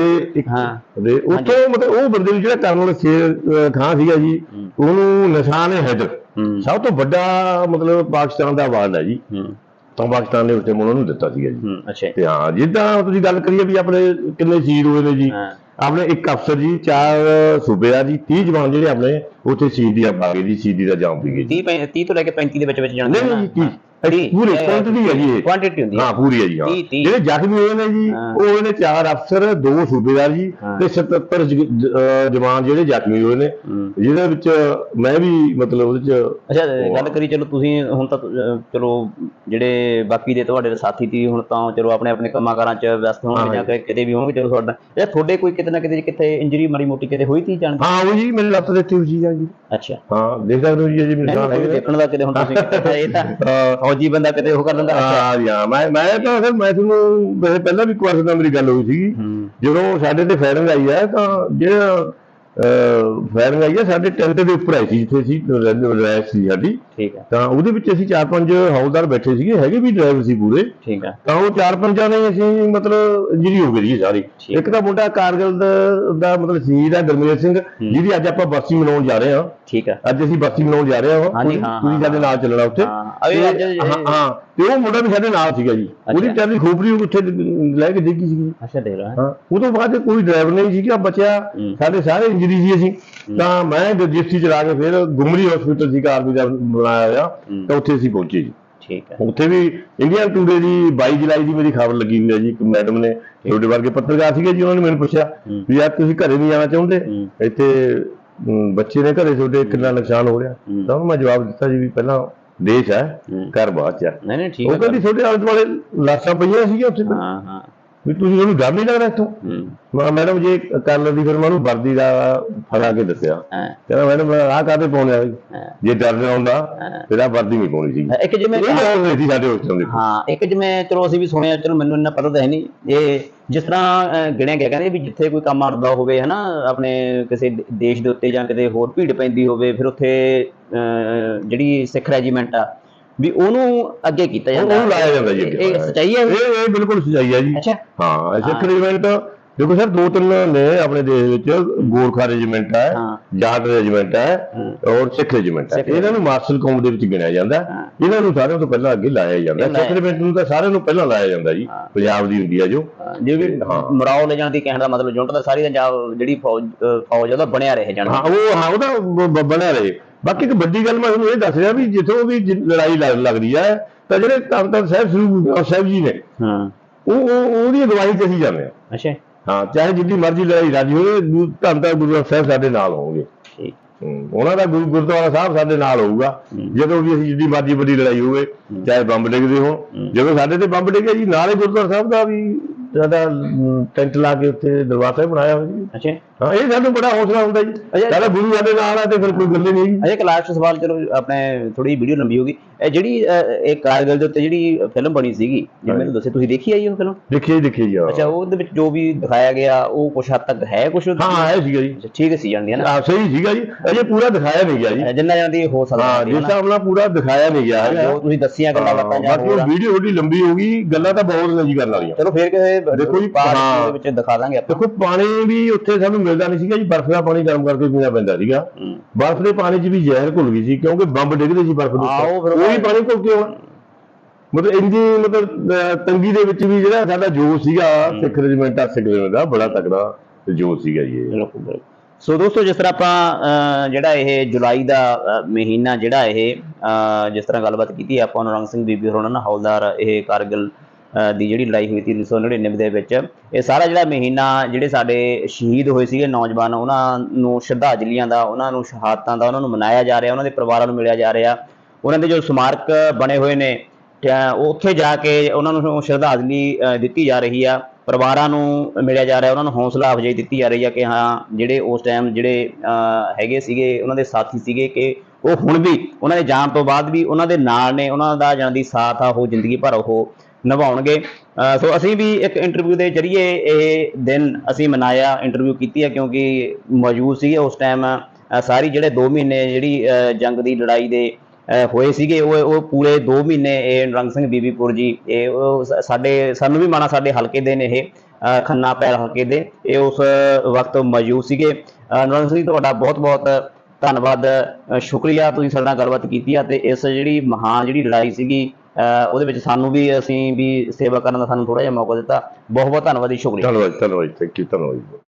ਹਾਂ। ਤੇ ਉੱਥੋਂ ਮਤਲਬ ਉਹ ਬੰਦੇ ਨੂੰ ਜਿਹੜਾ ਕਰਨਲ ਸ਼ੇਰ ਅਹ, ਖਾਂ ਸੀਗਾ ਜੀ ਉਹਨੂੰ ਨਿਸ਼ਾਨ ਹੈ ਹੈਦਰ। ਸਭ ਤੋਂ ਵੱਡਾ ਮਤਲਬ ਪਾਕਿਸਤਾਨ ਦਾ ਅਵਾਰਡ ਹੈ ਜੀ। ਤਾਂ ਪਾਕਿਸਤਾਨ ਨੇ ਉੱਤੇ ਉਹਨਾਂ ਨੂੰ ਦਿੱਤਾ ਸੀਗਾ ਜੀ। ਅੱਛਾ। ਤੇ ਹਾਂ ਜਿੱਦਾਂ ਤੁਸੀਂ ਗੱਲ ਕਰੀਏ ਵੀ ਆਪਣੇ ਕਿੰਨੇ ਸ਼ਹੀਦ ਹੋਏ ਨੇ ਜੀ। ਹਾਂ। ਆਪਣੇ ਇੱਕ ਅਫਸਰ ਜੀ ਚਾਰ ਸੂਬੇ ਸੂਬੇਦਾਰ ਜੀ 30 ਜਵਾਨ ਜਿਹੜੇ ਆਪਣੇ ਉੱਥੇ ਸ਼ਹੀਦੀ ਆ ਬਾਗੇ ਦੀ ਸ਼ਹੀਦੀ ਦਾ ਜਾਮ ਪੀ ਗਏ 30 30 ਤੋਂ ਲੈ ਕੇ 35 ਦੇ ਵਿੱਚ ਵਿੱਚ ਜਾਂਦੇ ਨਹੀਂ ਨਹੀਂ 30 ਖੜੀ ਪੂਰੀ ਕੁਆਂਟੀਟੀ ਹੈ ਜੀ ਇਹ। ਕੁਆਂਟੀਟੀ ਹੁੰਦੀ ਹੈ। ਹਾਂ ਪੂਰੀ ਹੈ ਜੀ ਜਿਹੜੇ ਜ਼ਖਮੀ ਹੋਏ ਨੇ ਜੀ ਉਹ ਇਹਨੇ ਚਾਰ ਅਫਸਰ ਦੋ ਸੂਬੇਦਾਰ ਜੀ ਤੇ 77 ਜਵਾਨ ਜਿਹੜੇ ਜ਼ਖਮੀ ਹੋਏ ਨੇ ਜਿਹਦੇ ਵਿੱਚ ਮੈਂ ਵੀ ਮਤਲਬ ਉਹਦੇ ਚ ਅੱਛਾ ਗੱਲ ਕਰੀ ਚਲੋ ਤੁਸੀਂ ਹੁਣ ਤਾਂ ਚਲੋ ਜਿਹੜੇ ਬਾਕੀ ਦੇ ਤੁਹਾਡੇ ਸਾਥੀ ਸੀ ਹੁਣ ਤਾਂ ਚਲੋ ਆਪਣੇ ਆਪਣੇ ਕੰਮਾਂ ਕਾਰਾਂ 'ਚ ਵਿਅਸਤ ਹੋਣਗੇ ਜਾਂ ਕਿ- ਕਿਤੇ ਵੀ ਹੋਣਗੇ ਚਲੋ ਤੁਹਾਡਾ ਅੱਛਾ ਤੁਹਾਡੇ ਕੋਈ ਕਿਤੇ ਨਾ ਕਿਤੇ ਕਿੱਥੇ ਇੰਜਰੀ ਮਾੜੀ ਮੋਟੀ ਕਿਤੇ ਹੋਈ ਸੀ ਜਾਣ ਹਾਂ ਉਹ ਜੀ ਮੇਰੇ ਲੱਤ ਦੇ ਉੱਤੇ ਉੱਜੀ ਜਾਂਦੀ। ਅੱਛਾ। ਹਾਂ ਦੇਖ ਸਕਦੇ ਜੀ ਮੇਰੇ ਨਹੀਂ, ਦੇਖਣ ਦਾ ਕਿਤੇ ਹੁਣ ਤੁਸੀਂ ਕਿਤੇ ਇਹ ਤਾਂ ਫੌਜੀ ਬੰਦਾ ਕਿਤੇ ਉਹ ਕਰ ਲੈਂਦਾ? ਹਾਂ ਜੀ ਹਾਂ। ਮੈਂ ਮੈਂ ਤਾਂ ਫਿਰ ਮੈਂ ਤੁਹਾਨੂੰ ਵੈਸੇ ਪਹਿਲਾਂ ਵੀ ਇੱਕ ਵਾਰ ਮੇਰੀ ਗੱਲ ਹੋਈ ਹੂੰ। ਜਦੋਂ ਸਾਡੇ ਤੇ ਫਾਇਰਿੰਗ ਆਈ ਹੈ ਤਾਂ ਜਿਹੜਾ ਫਾਇਰਿੰਗ ਆਈ ਹੈ ਸਾਡੇ ਟੈਂਟ ਦੇ ਉੱਪਰ ਆਈ ਸੀ ਜਿੱਥੇ ਰਹਿੰਦੇ ਰਹਿ ਸੀ ਸਾਡੀ। ਠੀਕ ਹੈ। ਤਾਂ ਉਹਦੇ ਵਿੱਚ ਅਸੀਂ ਚਾਰ ਪੰਜ ਹੌਲਦਾਰ ਬੈਠੇ ਸੀਗੇ ਹੈਗੇ ਵੀ ਡਰਾਈਵਰ ਸੀ ਪੂਰੇ। ਠੀਕ ਹੈ। ਤਾਂ ਉਹ ਚਾਰ ਪੰਜਾਂ ਨੇ ਅਸੀਂ ਮਤਲਬ ਇੰਜਰੀ ਹੋ ਗਈ ਸੀ ਸਾਰੀ। ਇੱਕ ਤਾਂ ਮੁੰਡਾ ਕਾਰਗਿਲ ਦਾ ਦਾ ਮਤਲਬ ਸ਼ਹੀਦ ਹੈ ਗਰਮੇਲ ਸਿੰਘ ਜਿਹਦੀ ਅੱਜ ਆਪਾਂ ਬਰਸੀ ਮਨਾਉਣ ਜਾ ਰਹੇ ਹਾਂ। ਠੀਕ ਹੈ ਅੱਜ ਅਸੀਂ ਬਰਸੀ ਮਨਾਉਣ ਜਾ ਰਹੇ ਹਾਂ ਹਾਂਜੀ, ਹਾਂ, ਤੁਸੀਂ ਸਾਡੇ ਨਾਲ ਚੱਲਣਾ ਉੱਥੇ। ਹਾਂ। ਤੇ- ਅੱਜ ਹਾਂ ਹਾਂ। ਤੇ ਉਹ ਮੁੰਡਾ ਵੀ ਸਾਡੇ ਨਾਲ ਸੀਗਾ ਜੀ। ਉਹਦੀ ਅੱਛਾ। ਟੈਲੀ ਖੋਪਰੀ ਉੱਥੇ ਲੈ ਕੇ ਡਿੱਗੀ ਸੀਗੀ। ਅੱਛਾ ਦੇਖ ਲਓ ਹੈਂ। ਉਹ ਤੋਂ ਬਾਅਦ ਕੋਈ ਡਰਾਈਵਰ ਨਹੀਂ ਸੀਗਾ ਬਚਿਆ। ਹੂੰ। ਸਾਡੇ ਸਾਰੇ ਇੰਜਰੀ ਸੀ ਅਸੀਂ। ਤਾਂ ਮੈਂ ਰਜਿਸਟਰੀ ਚਲਾ ਕੇ ਫਿਰ ਗੁਮਰੀ ਹਸਪੀਟਲ ਸੀ ਆਰਮੀ ਦਾ ਬਣਾਇਆ ਹੂੰ। ਤਾਂ ਉੱਥੇ ਅਸੀਂ ਪਹੁੰਚੇ ਜੀ। ਠੀਕ ਹੈ ਉੱਥੇ ਵੀ ਇੰਡੀਅਨ ਟੂਡੇ ਦੀ 22 ਜੁਲਾਈ ਦੀ ਮੇਰੀ ਖਬਰ ਲੱਗੀ ਹੋਈ ਹੈ ਜੀ ਇੱਕ ਮੈਡਮ ਨੇ ਤੁਹਾਡੇ ਵਰਗੇ ਪੱਤਰਕਾਰ ਸੀਗੇ ਜੀ ਉਹਨਾਂ ਨੇ ਮੈਨੂੰ ਪੁੱਛਿਆ ਹੂੰ। ਵੀ ਯਾਰ ਤੁਸੀਂ ਘਰੇ ਨਹੀਂ ਜਾਣਾ ਚਾਹੁੰਦੇ? ਹੂੰ। ਇੱਥੇ ਬੱਚੇ ਨੇ ਘਰੇ ਤੁਹਾਡੇ ਕਿੰਨਾ ਨੁਕਸਾਨ ਹੋ ਰਿਹਾ। ਤਾਂ ਉਹਨੂੰ ਮੈਂ ਜਵਾਬ ਦਿੱਤਾ ਜੀ ਵੀ ਪਹਿਲਾਂ ਦੇਸ਼ ਹੈ। ਘਰ ਬਾਅਦ ਚ ਨਹੀਂ ਨਹੀਂ ਠੀਕ ਉਹ ਕਹਿੰਦੀ ਤੁਹਾਡੇ ਆਲੇ ਦੁਆਲੇ ਲਾਸ਼ਾਂ ਪਈਆਂ ਸੀਗੀਆਂ ਉੱਥੇ। ਹਾਂ ਹਾਂ। ਵੀ ਤੁਸੀਂ ਉਹਨੂੰ ਡਰ ਨਹੀਂ ਲੱਗਦਾ ਇੱਥੋਂ? ਮੈਂ ਮੈਡਮ ਜੇ ਕਰ ਲੈਂਦੀ ਫਿਰ ਮੈਂ ਉਹਨੂੰ ਵਰਦੀ ਦਾ ਫੜਾ ਕੇ ਦੱਸਿਆ। ਕਹਿੰਦਾ ਮੈਡਮ ਆਹ ਕਾਹਦੇ ਪਾਉਣੇ ਆ। ਜੇ ਡਰ ਆਉਂਦਾ ਹਾਂ। ਫਿਰ ਆਹ ਵਰਦੀ ਨਹੀਂ ਪਾਉਣੀ ਸੀ। ਇੱਕ ਜਿਵੇਂ ਹੋਈ ਸੀ ਸਾਡੇ ਉਸ ਹਾਂ ਇੱਕ ਜਿਵੇਂ ਚਲੋ ਅਸੀਂ ਵੀ ਸੁਣਿਆ ਚਲੋ ਮੈਨੂੰ ਇੰਨਾ ਪਤਾ ਤਾਂ ਹੈ ਨਹੀਂ। ਇਹ ਜਿਸ ਤਰ੍ਹਾਂ ਗਿਣਿਆ ਗਿਆ ਕਹਿੰਦੇ ਵੀ ਜਿੱਥੇ ਕੋਈ ਕੰਮ ਅੜਦਾ ਹੋਵੇ ਹਨਾ ਆਪਣੇ ਕਿਸੇ ਦ- ਦੇਸ਼ ਦੇ ਉੱਤੇ ਜਾਂ ਕਿਤੇ ਹੋਰ ਭੀੜ ਪੈਂਦੀ ਹੋਵੇ ਫਿਰ ਉੱਥੇ ਜਿਹੜੀ ਸਿੱਖ ਰੈਜੀਮੈਂਟ ਆ ਵੀ ਉਹਨੂੰ ਅੱਗੇ ਕੀਤਾ ਜਾਂਦਾ ਉਹਨੂੰ ਲਾਇਆ ਜਾਂਦਾ ਜੀ ਇਹ- ਸੱਚਾਈ ਹੈ ਇਹ ਇਹ ਬਿਲਕੁਲ ਸਜਾਈ ਹੈ ਜੀ ਅੱਛਾ ਹਾਂ ਸਿੱਖ ਰੈਜੀਮੈਂਟ ਦੇਖੋ ਸਰ ਦੋ ਤਿੰਨ ਨੇ ਆਪਣੇ ਦੇਸ਼ ਵਿੱਚ ਗੋਰਖਾ ਰੈਜੀਮੈਂਟ ਹੈ ਹਾਂ। ਜਾਟ ਰੈਜੀਮੈਂਟ ਹੈ ਹਾਂ। ਔਰ ਸਿੱਖ ਰੈਜੀਮੈਂਟ ਹੈ ਇਹਨਾਂ ਨੂੰ ਮਾਰਸ਼ਲ ਕੌਮ ਦੇ ਵਿੱਚ ਗਿਣਿਆ ਜਾਂਦਾ ਹੈ। ਹਾਂ। ਇਹਨਾਂ ਨੂੰ ਸਾਰਿਆਂ ਤੋਂ ਪਹਿਲਾਂ ਅੱਗੇ ਲਾਇਆ ਜਾਂਦਾ ਹੈ। ਸਿੱਖ ਰੈਜੀਮੈਂਟ ਨੂੰ ਤਾਂ ਸਾਰਿਆਂ ਨੂੰ ਪਹਿਲਾਂ ਲਾਇਆ ਜਾਂਦਾ ਜੀ ਹਾਂ। ਪੰਜਾਬ ਦੀ ਹੁੰਦੀ ਆ ਜੋ ਜੇ ਵੀ ਹਾਂ। ਮਰਾਓ ਲੈ ਜਾਣ ਦੀ ਕਹਿਣ ਦਾ ਮਤਲਬ ਜੁਨਟ ਦਾ ਸਾਰੀ ਪੰਜਾਬ ਜਿਹੜੀ ਫੌਜ ਫੌਜ ਉਹਦਾ ਬਣਿਆ ਰਹੇ ਜਾਣ ਹਾਂ ਉਹ ਹਾਂ ਉਹਦਾ ਬਣਿਆ ਰਹੇ ਬਾਕੀ ਇੱਕ ਵੱਡੀ ਗੱਲ ਮੈਂ ਤੁਹਾਨੂੰ ਇਹ ਦੱਸ ਰਿਹਾ ਵੀ ਜਿੱਥੋਂ ਵੀ ਲੜਾਈ ਲੱਗ- ਲੱਗਦੀ ਹੈ ਤਾਂ ਜਿਹੜੇ ਧੰਨ ਸਾਹਿਬ ਸ੍ਰੀ ਸਾਹਿਬ ਜੀ ਨੇ ਹਾਂ। ਉਹ ਉਹ- ਉਹਦੀ ਅਗਵਾਈ ਤੇ ਅਸੀਂ ਜਾਂਦੇ ਹਾਂ। ਅੱਛਾ। ਹਾਂ ਚਾਹੇ ਜਿੰਨੀ ਮਰਜ਼ੀ ਲੜਾਈ ਰਾਜੀ ਹੋਵੇ ਧੰਨ ਗੁਰੂ ਗ੍ਰੰਥ ਸਾਹਿਬ ਸਾਡੇ ਨਾਲ ਹੋਣਗੇ। ਠੀਕ। ਉਹਨਾਂ ਦਾ ਗੁਰੂ ਗੁਰਦੁਆਰਾ ਸਾਹਿਬ ਸਾਡੇ ਨਾਲ ਹੋਊਗਾ। ਜਦੋਂ ਵੀ ਅਸੀਂ ਜਿੰਨੀ ਮਰਜ਼ੀ ਵੱਡੀ ਲੜਾਈ ਹੋਵੇ ਚਾਹੇ ਬੰਬ ਡਿੱਗਦੇ ਹੋਣ ਹਮ। ਜਦੋਂ ਸਾਡੇ ਤੇ ਬੰਬ ਡਿੱਗਿਆ ਜੀ ਨਾਲੇ ਗੁਰਦੁਆਰਾ ਸਾਹਿਬ ਦਾ ਵੀ ਅਮ, ਟੈਂਟ ਲਾ ਕੇ ਉੱਥੇ ਸਾਹਿਬ ਬਣਾਇਆ ਹੋਇਆ ਜੀ। ਅੱਛਾ। ਹਾਂ ਇਹ ਸਾਨੂੰ ਬੜਾ ਹੌਸਲਾ ਹੁੰਦਾ ਜੀ। ਕਹਿੰਦਾ ਗੁਰੂ ਸਾਡੇ ਨਾਲ ਆ ਤੇ ਫਿਰ ਕੋਈ ਗੱਲ ਹੀ ਨਹੀਂ ਅਜੇ ਇੱਕ ਲਾਸਟ ਸਵਾਲ ਚਲੋ ਆਪਣੇ ਥੋੜੀ ਵੀਡੀਓ ਲੰਬੀ ਹੋ ਗਈ। ਇਹ ਜਿਹੜੀ ਇਹ ਕਾਰਗਿਲ ਦੇ ਉੱਤੇ ਜਿਹੜੀ ਫਿਲਮ ਬਣੀ ਸੀਗੀ ਜਿਵੇਂ ਮੈਨੂੰ ਦੱਸਿਆ ਤੁਸੀਂ ਦੇਖੀ ਆਈ ਉਹ ਫਿਲਮ ਦੇਖੀਏ ਦੇਖੀਏ ਜੀ ਹਾਂ। ਅੱਛਾ ਉਹਦੇ ਵਿੱਚ ਜੋ ਵੀ ਦਿਖਾਇਆ ਗਿਆ ਉਹ ਕੁਛ ਹੱਦ ਤੱਕ ਹੈ ਕੁਛ? ਹਾਂ ਹੈ ਸੀਗਾ ਜੀ। ਠੀਕ ਸੀ ਜਾਂਦੀ ਹੈ ਨਾ? ਹਾਂ ਸਹੀ ਸੀਗਾ ਜੀ। ਅਜੇ ਪੂਰਾ ਦਿਖਾਇਆ ਨਹੀਂ ਗਿਆ ਜੀ। ਜਿੰਨਾ ਜਾਂਦੀ ਹੋ ਸਕਦਾ ਹਾਂ ਹੈ ਜਿਸ। ਹਿਸਾਬ ਨਾਲ ਪੂਰਾ ਦਿਖਾਇਆ ਨਹੀਂ ਗਿਆ ਹੈਗਾ। ਜੋ ਤੁਸੀਂ ਦੱਸੀਆਂ ਗੱਲਾਂ ਬਾਤਾਂ ਜਾਂ ਬਾਕੀ। ਉਹ ਵੀਡੀਓ ਥੋੜੀ ਲੰਬੀ ਹੋ ਗਈ ਗੱਲਾਂ ਤਾਂ ਬਹੁਤ ਨੇ ਜੀ ਕਰਨ ਵਾਲੀਆਂ। ਚਲੋ ਫੇਰ ਕਿਸੇ ਦੇਖੋ ਜੀ, ਹਾਂ। ਦੇ ਵਿੱਚ ਦਿਖਾ ਦਾਂਗੇ ਆਪਾਂ। ਦੇਖੋ ਪਾਣੀ ਵੀ ਉੱਥੇ ਸਾਨੂੰ ਮਿਲਦਾ ਨਹੀਂ ਸੀਗਾ ਜੀ ਬਰਫ਼ ਦਾ ਪਾਣੀ ਗਰਮ ਕਰਕੇ ਪੀਣਾ ਪੈਂਦਾ ਸੀਗਾ। ਬਰਫ਼ ਦੇ ਪਾਣੀ 'ਚ ਵੀ ਜ਼ਹਿਰ ਘੁਲ ਗਈ ਸੀ ਕਿਉਂਕਿ ਬੰਬ ਡਿੱਗਦੇ ਸੀ ਬਰਫ਼ ਦੇ ਉੱਤੇ ਉਹੀ ਪਾਣੀ ਘੁਲ ਕੇ ਆਉਣਾ ਮਤਲਬ ਇੰਨੀ ਮਤਲਬ ਤੰਗੀ ਦੇ ਵਿੱਚ ਵੀ ਜਿਹੜਾ ਸਾਡਾ ਜੋਸ਼ ਸੀਗਾ ਸਿੱਖ ਰੈਜੀਮੈਂਟ ਆ ਸਿੱਖ regiment ਦਾ ਬੜਾ ਤਕੜਾ ਜੋਸ਼ ਸੀਗਾ ਇਹ। ਸੋ ਦੋਸਤੋ ਜਿਸ ਤਰ੍ਹਾਂ ਆਪਾਂ ਜਿਹੜਾ ਇਹ ਜੁਲਾਈ ਦਾ ਮਹੀਨਾ ਜਿਹੜਾ ਇਹ ਜਿਸ ਤਰ੍ਹਾਂ ਗੱਲਬਾਤ ਕੀਤੀ ਆਪਾਂ ਨਰੰਗ ਸਿੰਘ ਬੀਬੀ ਹੋਰਾਂ ਨਾਲ ਹੌਲਦਾਰ ਇਹ ਕਾਰਗਿਲ ਦੀ ਜਿਹੜੀ ਲੜਾਈ ਹੋਈ ਸੀ 1999 ਦੇ ਵਿੱਚ, ਇਹ ਸਾਰਾ ਜਿਹੜਾ ਮਹੀਨਾ ਜਿਹੜੇ ਸਾਡੇ ਸ਼ਹੀਦ ਹੋਏ ਸੀਗੇ ਨੌਜਵਾਨ, ਉਹਨਾਂ ਨੂੰ ਸ਼ਰਧਾਂਜਲੀਆਂ ਦਾ, ਉਹਨਾਂ ਨੂੰ ਸ਼ਹਾਦਤਾਂ ਦਾ, ਉਹਨਾਂ ਨੂੰ ਮਨਾਇਆ ਜਾ ਰਿਹਾ, ਉਹਨਾਂ ਦੇ ਪਰਿਵਾਰਾਂ ਨੂੰ ਮਿਲਿਆ ਜਾ ਰਿਹਾ। ਉਹਨਾਂ ਦੇ ਜੋ ਸਮਾਰਕ ਬਣੇ ਹੋਏ ਨੇ, ਤਾਂ ਉੱਥੇ ਜਾ ਕੇ ਉਹਨਾਂ ਨੂੰ ਸ਼ਰਧਾਂਜਲੀ ਦਿੱਤੀ ਜਾ ਰਹੀ ਆ। ਪਰਿਵਾਰਾਂ ਨੂੰ ਮਿਲਿਆ ਜਾ ਰਿਹਾ, ਉਹਨਾਂ ਨੂੰ ਹੌਸਲਾ ਅਫਜ਼ਾਈ ਦਿੱਤੀ ਜਾ ਰਹੀ ਆ ਕਿ ਹਾਂ, ਜਿਹੜੇ ਉਸ ਟਾਈਮ ਜਿਹੜੇ ਹੈਗੇ ਸੀਗੇ, ਉਹਨਾਂ ਦੇ ਸਾਥੀ ਸੀਗੇ ਕਿ ਉਹ ਹੁਣ ਵੀ ਉਹਨਾਂ ਦੇ ਜਾਣ ਤੋਂ ਬਾਅਦ ਵੀ ਉਹਨਾਂ ਦੇ ਨਾਲ ਨੇ, ਉਹਨਾਂ ਦਾ ਜਾਣ ਦੀ ਸਾਥ ਆ, ਉਹ ਜ਼ਿੰਦਗੀ ਭਰ ਉਹ ਨਿਭਾਉਣਗੇ। ਸੋ ਅਸੀਂ ਵੀ ਇੱਕ ਇੰਟਰਵਿਊ ਦੇ ਜਰੀਏ ਇਹ ਦਿਨ ਅਸੀਂ ਮਨਾਇਆ ਇੰਟਰਵਿਊ ਕੀਤੀ ਹੈ ਕਿਉਂਕਿ ਮੌਜੂਦ ਸੀਗੇ ਉਸ ਟਾਈਮ ਸਾਰੀ ਜਿਹੜੇ 2 ਮਹੀਨੇ ਜਿਹੜੀ ਜੰਗ ਦੀ ਲੜਾਈ ਦੇ ਹੋਏ ਸੀਗੇ ਉਹ ਉਹ ਪੂਰੇ 2 ਮਹੀਨੇ ਇਹ ਨਰੰਗ ਸਿੰਘ ਬੀਬੀਪੁਰ ਜੀ ਇਹ ਉਹ ਸਾਡੇ ਸਾਨੂੰ ਵੀ ਮਾਣਾ ਸਾਡੇ ਹਲਕੇ ਦੇ ਨੇ ਇਹ ਖੰਨਾ ਪੈਰ ਹਲਕੇ ਦੇ ਇਹ ਉਸ ਵਕਤ ਮੌਜੂਦ ਸੀਗੇ। ਅਹ ਸਿੰਘ ਜੀ, ਤੁਹਾਡਾ ਬਹੁਤ ਬਹੁਤ ਧੰਨਵਾਦ ਸ਼ੁਕਰੀਆ ਤੁਸੀਂ ਸਾਡੇ ਨਾਲ ਗੱਲਬਾਤ ਕੀਤੀ ਆ ਤੇ ਇਸ ਜਿਹੜੀ ਮਹਾਨ ਜਿਹੜੀ ਲੜਾਈ ਸੀਗੀ ਉਹਦੇ ਵਿੱਚ ਸਾਨੂੰ ਵੀ ਅਸੀਂ ਵੀ ਸੇਵਾ ਕਰਨ ਦਾ ਸਾਨੂੰ ਥੋੜਾ ਜਿਹਾ ਮੌਕਾ ਦਿੱਤਾ। ਬਹੁਤ ਬਹੁਤ ਧੰਨਵਾਦ ਜੀ, ਸ਼ੁਕਰੀਆ। ਧੰਨਵਾਦ ਧੰਨਵਾਦ ਥੈਂਕ ਯੂ ਧੰਨਵਾਦ